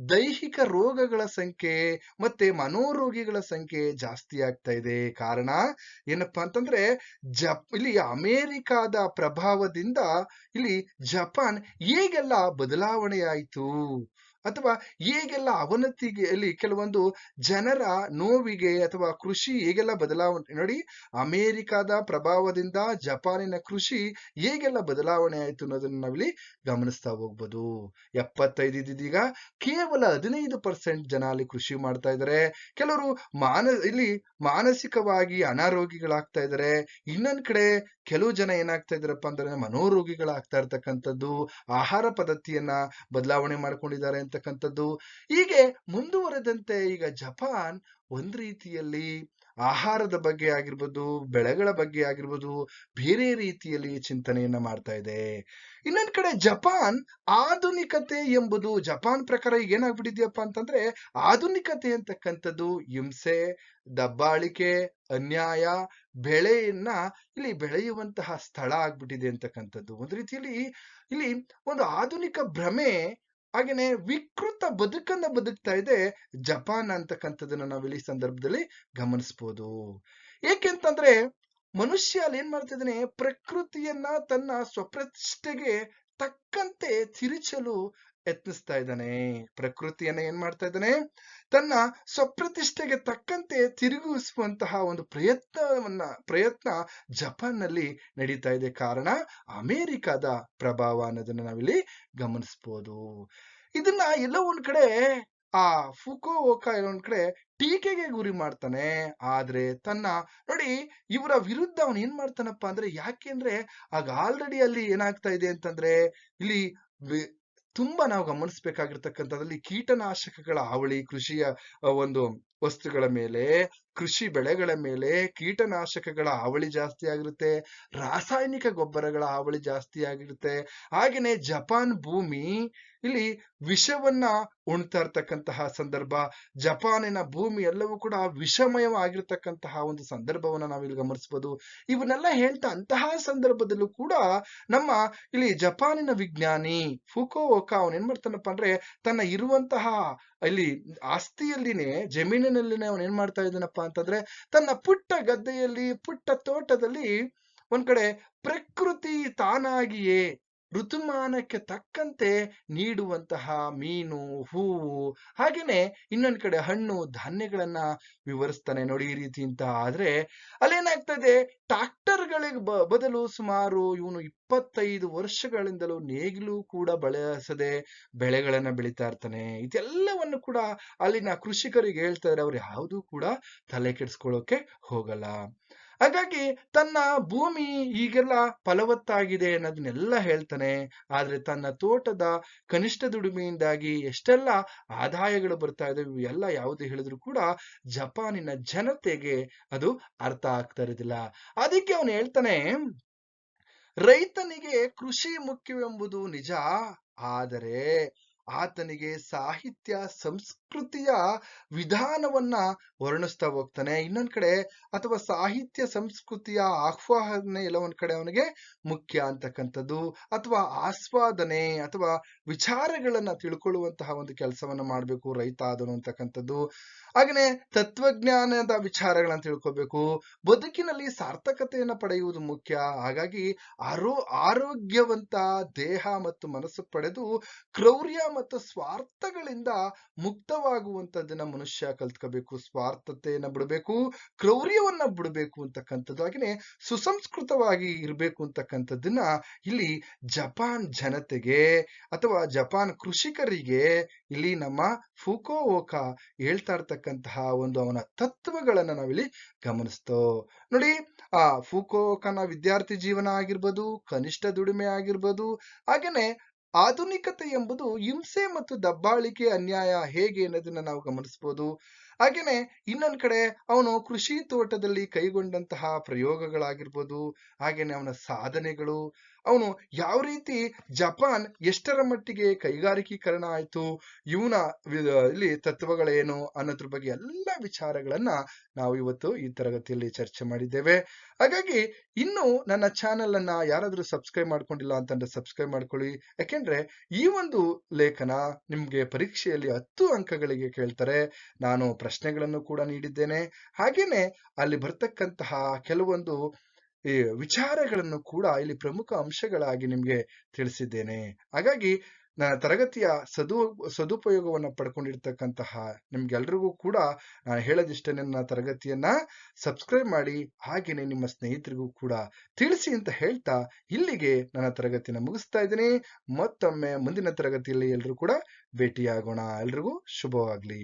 ದೈಹಿಕ ರೋಗಗಳ ಸಂಖ್ಯೆ ಮತ್ತೆ ಮನೋರೋಗಿಗಳ ಸಂಖ್ಯೆ ಜಾಸ್ತಿ ಆಗ್ತಾ ಇದೆ. ಕಾರಣ ಏನಪ್ಪಾ ಅಂತಂದ್ರೆ ಜಪ್, ಇಲ್ಲಿ ಅಮೇರಿಕಾದ ಪ್ರಭಾವದಿಂದ ಇಲ್ಲಿ ಜಪಾನ್ ಹೇಗೆಲ್ಲ ಬದಲಾವಣೆ ಆಯಿತು? ಅಥವಾ ಹೇಗೆಲ್ಲ ಅವನತಿಯಲ್ಲಿ ಕೆಲವೊಂದು ಜನರ ನೋವಿಗೆ ಅಥವಾ ಕೃಷಿ ಹೇಗೆಲ್ಲ ಬದಲಾವಣೆ ನೋಡಿ ಅಮೇರಿಕಾದ ಪ್ರಭಾವದಿಂದ ಜಪಾನಿನ ಕೃಷಿ ಹೇಗೆಲ್ಲ ಬದಲಾವಣೆ ಆಯ್ತು ಅನ್ನೋದನ್ನ ನಾವಿಲ್ಲಿ ಗಮನಿಸ್ತಾ ಹೋಗ್ಬೋದು. ಎಪ್ಪತ್ತೈದು ಇದ್ದಿದ್ದೀಗ ಕೇವಲ ಹದಿನೈದು ಪರ್ಸೆಂಟ್ ಜನ ಅಲ್ಲಿ ಕೃಷಿ ಮಾಡ್ತಾ ಇದ್ದಾರೆ. ಕೆಲವರು ಮಾನ, ಇಲ್ಲಿ ಮಾನಸಿಕವಾಗಿ ಅನಾರೋಗ್ಯಗಳಾಗ್ತಾ ಇದ್ದಾರೆ. ಇನ್ನೊಂದ್ ಕಡೆ ಕೆಲವು ಜನ ಏನಾಗ್ತಾ ಇದಾರಪ್ಪ ಅಂದ್ರೆ ಮನೋರೋಗಿಗಳಾಗ್ತಾ ಇರ್ತಕ್ಕಂಥದ್ದು. ಆಹಾರ ಪದ್ಧತಿಯನ್ನ ಬದಲಾವಣೆ ಮಾಡ್ಕೊಂಡಿದ್ದಾರೆ ಅಂತಕ್ಕಂಥದ್ದು ಹೀಗೆ ಮುಂದುವರೆದಂತೆ ಈಗ ಜಪಾನ್ ಒಂದ್ ರೀತಿಯಲ್ಲಿ ಆಹಾರದ ಬಗ್ಗೆ ಆಗಿರ್ಬೋದು, ಬೆಳೆಗಳ ಬಗ್ಗೆ ಆಗಿರ್ಬೋದು, ಬೇರೆ ರೀತಿಯಲ್ಲಿ ಚಿಂತನೆಯನ್ನ ಮಾಡ್ತಾ ಇದೆ. ಇನ್ನೊಂದ್ ಕಡೆ ಜಪಾನ್ ಆಧುನಿಕತೆ ಎಂಬುದು, ಜಪಾನ್ ಪ್ರಕಾರ ಈಗ ಏನಾಗ್ಬಿಟ್ಟಿದ್ಯಪ್ಪ ಅಂತಂದ್ರೆ ಆಧುನಿಕತೆ ಅಂತಕ್ಕಂಥದ್ದು ಹಿಂಸೆ, ದಬ್ಬಾಳಿಕೆ, ಅನ್ಯಾಯ, ಬೆಳೆಯನ್ನ ಇಲ್ಲಿ ಬೆಳೆಯುವಂತಹ ಸ್ಥಳ ಆಗ್ಬಿಟ್ಟಿದೆ ಅಂತಕ್ಕಂಥದ್ದು. ಒಂದ್ ರೀತಿಯಲ್ಲಿ ಇಲ್ಲಿ ಒಂದು ಆಧುನಿಕ ಭ್ರಮೆ ಹಾಗೇನೆ ವಿಕೃತ ಬದುಕನ್ನ ಬದುಕ್ತಾ ಇದೆ ಜಪಾನ್ ಅಂತಕ್ಕಂಥದ್ದನ್ನ ಇಲ್ಲಿ ಸಂದರ್ಭದಲ್ಲಿ ಗಮನಿಸ್ಬೋದು. ಏಕೆಂತಂದ್ರೆ ಮನುಷ್ಯ ಅಲ್ಲಿ ಏನ್ ಮಾಡ್ತಿದ್ದಾನೆ ಪ್ರಕೃತಿಯನ್ನ ತನ್ನ ಸ್ವಪ್ರತಿಷ್ಠೆಗೆ ತಕ್ಕಂತೆ ತಿರುಚಲು ಯತ್ನಿಸ್ತಾ ಇದ್ದಾನೆ. ಪ್ರಕೃತಿಯನ್ನ ಏನ್ ಮಾಡ್ತಾ ಇದ್ದಾನೆ? ತನ್ನ ಸ್ವಪ್ರತಿಷ್ಠೆಗೆ ತಕ್ಕಂತೆ ತಿರುಗಿಸುವಂತಹ ಒಂದು ಪ್ರಯತ್ನವನ್ನ, ಪ್ರಯತ್ನ ಜಪಾನ್ನಲ್ಲಿ ನಡೀತಾ ಇದೆ. ಕಾರಣ, ಅಮೇರಿಕಾದ ಪ್ರಭಾವ ಅನ್ನೋದನ್ನ ನಾವಿಲ್ಲಿ ಗಮನಿಸ್ಬೋದು. ಇದನ್ನ ಎಲ್ಲೋ ಒಂದ್ ಕಡೆ, ಆ ಫುಕೋ ಓಕ ಒಂದ್ ಕಡೆ ಟೀಕೆಗೆ ಗುರಿ ಮಾಡ್ತಾನೆ. ಆದ್ರೆ ತನ್ನ, ನೋಡಿ, ಇವರ ವಿರುದ್ಧ ಅವನು ಏನ್ ಮಾಡ್ತಾನಪ್ಪ ಅಂದ್ರೆ ಯಾಕೆಂದ್ರೆ ಆಗ ಆಲ್ರೆಡಿ ಅಲ್ಲಿ ಏನಾಗ್ತಾ ಇದೆ ಅಂತಂದ್ರೆ, ಇಲ್ಲಿ ತುಂಬಾ ನಾವು ಗಮನಿಸ್ಬೇಕಾಗಿರ್ತಕ್ಕಂಥದ್ರಲ್ಲಿ ಕೀಟನಾಶಕಗಳ ಹಾವಳಿ ಕೃಷಿಯ ಒಂದು ವಸ್ತುಗಳ ಮೇಲೆ ಕೃಷಿ ಬೆಳೆಗಳ ಮೇಲೆ ಕೀಟನಾಶಕಗಳ ಹಾವಳಿ ಜಾಸ್ತಿ ಆಗಿರುತ್ತೆ, ರಾಸಾಯನಿಕ ಗೊಬ್ಬರಗಳ ಹಾವಳಿ ಜಾಸ್ತಿ ಆಗಿರುತ್ತೆ. ಹಾಗೇನೆ ಜಪಾನ್ ಭೂಮಿ ಇಲ್ಲಿ ವಿಷವನ್ನ ಉಣ್ತಾ ಇರ್ತಕ್ಕಂತಹ ಸಂದರ್ಭ, ಜಪಾನಿನ ಭೂಮಿ ಎಲ್ಲವೂ ಕೂಡ ವಿಷಮಯವಾಗಿರ್ತಕ್ಕಂತಹ ಒಂದು ಸಂದರ್ಭವನ್ನ ನಾವಿಲ್ಲಿ ಗಮನಿಸಬಹುದು ಇವನ್ನೆಲ್ಲ ಹೇಳ್ತಾ ಅಂತಹ ಸಂದರ್ಭದಲ್ಲೂ ಕೂಡ ನಮ್ಮ ಇಲ್ಲಿ ಜಪಾನಿನ ವಿಜ್ಞಾನಿ ಫುಕೋ ಓಕಾ ಅವನ್ ಏನ್ ಮಾಡ್ತಾನಪ್ಪ ಅಂದ್ರೆ ತನ್ನ ಇರುವಂತಹ ಇಲ್ಲಿ ಆಸ್ತಿಯಲ್ಲಿನೇ, ಜಮೀನಿನಲ್ಲಿನೇ ಅವನ್ ಏನ್ ಮಾಡ್ತಾ ಇದ್ದಾನಪ್ಪ ಅಂತಂದ್ರೆ ತನ್ನ ಪುಟ್ಟ ಗದ್ದೆಯಲ್ಲಿ ಪುಟ್ಟ ತೋಟದಲ್ಲಿ ಒಂದ್ ಕಡೆ ಪ್ರಕೃತಿ ತಾನಾಗಿಯೇ ಋತುಮಾನಕ್ಕೆ ತಕ್ಕಂತೆ ನೀಡುವಂತಹ ಮೀನು, ಹೂವು, ಹಾಗೇನೆ ಇನ್ನೊಂದು ಕಡೆ ಹಣ್ಣು, ಧಾನ್ಯಗಳನ್ನ ವಿವರಿಸ್ತಾನೆ ನೋಡಿ ಈ ರೀತಿ ಅಂತ. ಆದ್ರೆ ಅಲ್ಲೇನಾಗ್ತದೆ ಟ್ರಾಕ್ಟರ್ಗಳಿಗೆ ಬದಲು ಸುಮಾರು ಇವನು ಇಪ್ಪತ್ತೈದು ವರ್ಷಗಳಿಂದಲೂ ನೇಗಿಲು ಕೂಡ ಬಳಸದೆ ಬೆಳೆಗಳನ್ನ ಬೆಳಿತಾ ಇರ್ತಾನೆ. ಇದೆಲ್ಲವನ್ನು ಕೂಡ ಅಲ್ಲಿನ ಕೃಷಿಕರಿಗೆ ಹೇಳ್ತಾರೆ ಅವ್ರು ಯಾವುದೂ ಕೂಡ ತಲೆ ಕೆಡಿಸ್ಕೊಳ್ಳೋಕೆ ಹೋಗಲ್ಲ. ಹಾಗಾಗಿ ತನ್ನ ಭೂಮಿ ಈಗೆಲ್ಲ ಫಲವತ್ತಾಗಿದೆ ಅನ್ನೋದನ್ನೆಲ್ಲ ಹೇಳ್ತಾನೆ. ಆದ್ರೆ ತನ್ನ ತೋಟದ ಕನಿಷ್ಠ ದುಡಿಮೆಯಿಂದಾಗಿ ಎಷ್ಟೆಲ್ಲ ಆದಾಯಗಳು ಬರ್ತಾ ಇದಾವೆ, ಇವೆಲ್ಲ ಯಾವುದು ಹೇಳಿದ್ರು ಕೂಡ ಜಪಾನಿನ ಜನತೆಗೆ ಅದು ಅರ್ಥ ಆಗ್ತಾ ಇರೋದಿಲ್ಲ. ಅದಕ್ಕೆ ಅವನು ಹೇಳ್ತಾನೆ, ರೈತನಿಗೆ ಕೃಷಿ ಮುಖ್ಯವೆಂಬುದು ನಿಜ, ಆದರೆ ಆತನಿಗೆ ಸಾಹಿತ್ಯ, ಸಂಸ್ಕೃತಿಯ ವಿಧಾನವನ್ನ ವರ್ಣಿಸ್ತಾ ಹೋಗ್ತಾನೆ. ಇನ್ನೊಂದ್ ಕಡೆ, ಅಥವಾ ಸಾಹಿತ್ಯ, ಸಂಸ್ಕೃತಿಯ ಆಹ್ವಾನ ಎಲ್ಲ ಒಂದ್ ಕಡೆ ಅವನಿಗೆ ಮುಖ್ಯ ಅಂತಕ್ಕಂಥದ್ದು. ಅಥವಾ ಆಸ್ವಾದನೆ, ಅಥವಾ ವಿಚಾರಗಳನ್ನ ತಿಳ್ಕೊಳ್ಳುವಂತಹ ಒಂದು ಕೆಲಸವನ್ನ ಮಾಡ್ಬೇಕು, ರೈತ ಆದನು ಅಂತಕ್ಕಂಥದ್ದು. ಹಾಗೇನೆ ತತ್ವಜ್ಞಾನದ ವಿಚಾರಗಳನ್ನ ತಿಳ್ಕೊಬೇಕು. ಬದುಕಿನಲ್ಲಿ ಸಾರ್ಥಕತೆಯನ್ನ ಪಡೆಯುವುದು ಮುಖ್ಯ. ಹಾಗಾಗಿ ಆರೋ ಆರೋಗ್ಯವಂತ ದೇಹ ಮತ್ತು ಮನಸ್ಸು ಪಡೆದು ಕ್ರೌರ್ಯ ಮತ್ತು ಸ್ವಾರ್ಥಗಳಿಂದ ಮುಕ್ತವಾಗುವಂತದ್ದನ್ನ ಮನುಷ್ಯ ಕಲ್ತ್ಕೋಬೇಕು, ಸ್ವಾರ್ಥತೆಯನ್ನ ಬಿಡಬೇಕು, ಕ್ರೌರ್ಯವನ್ನ ಬಿಡಬೇಕು ಅಂತಕ್ಕಂಥದ್ದಾಗಿನೇ ಸುಸಂಸ್ಕೃತವಾಗಿ ಇರಬೇಕು ಅಂತಕ್ಕಂಥದ್ದನ್ನ ಇಲ್ಲಿ ಜಪಾನ್ ಜನತೆಗೆ ಅಥವಾ ಜಪಾನ್ ಕೃಷಿಕರಿಗೆ ಇಲ್ಲಿ ನಮ್ಮ ಫುಕೋ ಓಕಾ ಹೇಳ್ತಾ ಇರ್ತಕ್ಕಂತಹ ಒಂದು ಅವನ ತತ್ವಗಳನ್ನ ನಾವಿಲ್ಲಿ ಗಮನಿಸ್ತೋ. ನೋಡಿ, ಆ ಫುಕೋಕನ ವಿದ್ಯಾರ್ಥಿ ಜೀವನ ಆಗಿರ್ಬೋದು, ಕನಿಷ್ಠ ದುಡಿಮೆ ಆಗಿರ್ಬೋದು, ಹಾಗೇನೆ ಆಧುನಿಕತೆ ಎಂಬುದು ಹಿಂಸೆ ಮತ್ತು ದಬ್ಬಾಳಿಕೆ ಅನ್ಯಾಯ ಹೇಗೆ ಅನ್ನೋದನ್ನ ನಾವು ಗಮನಿಸಬಹುದು ಹಾಗೇನೆ ಇನ್ನೊಂದ್ ಕಡೆ ಅವನು ಕೃಷಿ ತೋಟದಲ್ಲಿ ಕೈಗೊಂಡಂತಹ ಪ್ರಯೋಗಗಳಾಗಿರ್ಬೋದು, ಹಾಗೇನೆ ಅವನ ಸಾಧನೆಗಳು ಅವನು ಯಾವ ರೀತಿ ಜಪಾನ್ ಎಷ್ಟರ ಮಟ್ಟಿಗೆ ಕೈಗಾರಿಕೀಕರಣ ಆಯ್ತು, ಇವನ ಇಲ್ಲಿ ತತ್ವಗಳೇನು ಅನ್ನೋದ್ರ ಬಗ್ಗೆ ಎಲ್ಲ ವಿಚಾರಗಳನ್ನ ನಾವು ಇವತ್ತು ಈ ತರಗತಿಯಲ್ಲಿ ಚರ್ಚೆ ಮಾಡಿದ್ದೇವೆ. ಹಾಗಾಗಿ ಇನ್ನು ನನ್ನ ಚಾನೆಲ್ ಅನ್ನ ಯಾರಾದ್ರೂ ಸಬ್ಸ್ಕ್ರೈಬ್ ಮಾಡ್ಕೊಂಡಿಲ್ಲ ಅಂತಂದ್ರೆ ಸಬ್ಸ್ಕ್ರೈಬ್ ಮಾಡ್ಕೊಳ್ಳಿ. ಯಾಕೆಂದ್ರೆ ಈ ಒಂದು ಲೇಖನ ನಿಮ್ಗೆ ಪರೀಕ್ಷೆಯಲ್ಲಿ ಹತ್ತು ಅಂಕಗಳಿಗೆ ಕೇಳ್ತಾರೆ. ನಾನು ಪ್ರಶ್ನೆಗಳನ್ನು ಕೂಡ ನೀಡಿದ್ದೇನೆ. ಹಾಗೇನೆ ಅಲ್ಲಿ ಬರ್ತಕ್ಕಂತಹ ಕೆಲವೊಂದು ಈ ವಿಚಾರಗಳನ್ನು ಕೂಡ ಇಲ್ಲಿ ಪ್ರಮುಖ ಅಂಶಗಳಾಗಿ ನಿಮ್ಗೆ ತಿಳಿಸಿದ್ದೇನೆ. ಹಾಗಾಗಿ ನನ್ನ ತರಗತಿಯ ಸದು, ಸದುಪಯೋಗವನ್ನು ಪಡ್ಕೊಂಡಿರ್ತಕ್ಕಂತಹ ನಿಮ್ಗೆಲ್ರಿಗೂ ಕೂಡ ನಾನು ಹೇಳದಿಷ್ಟೇ ನನ್ನ ತರಗತಿಯನ್ನ ಸಬ್ಸ್ಕ್ರೈಬ್ ಮಾಡಿ, ಹಾಗೇನೆ ನಿಮ್ಮ ಸ್ನೇಹಿತರಿಗೂ ಕೂಡ ತಿಳಿಸಿ ಅಂತ ಹೇಳ್ತಾ ಇಲ್ಲಿಗೆ ನನ್ನ ತರಗತಿನ ಮುಗಿಸ್ತಾ ಇದ್ದೀನಿ. ಮತ್ತೊಮ್ಮೆ ಮುಂದಿನ ತರಗತಿಯಲ್ಲಿ ಎಲ್ಲರೂ ಕೂಡ ಭೇಟಿಯಾಗೋಣ. ಎಲ್ರಿಗೂ ಶುಭವಾಗ್ಲಿ.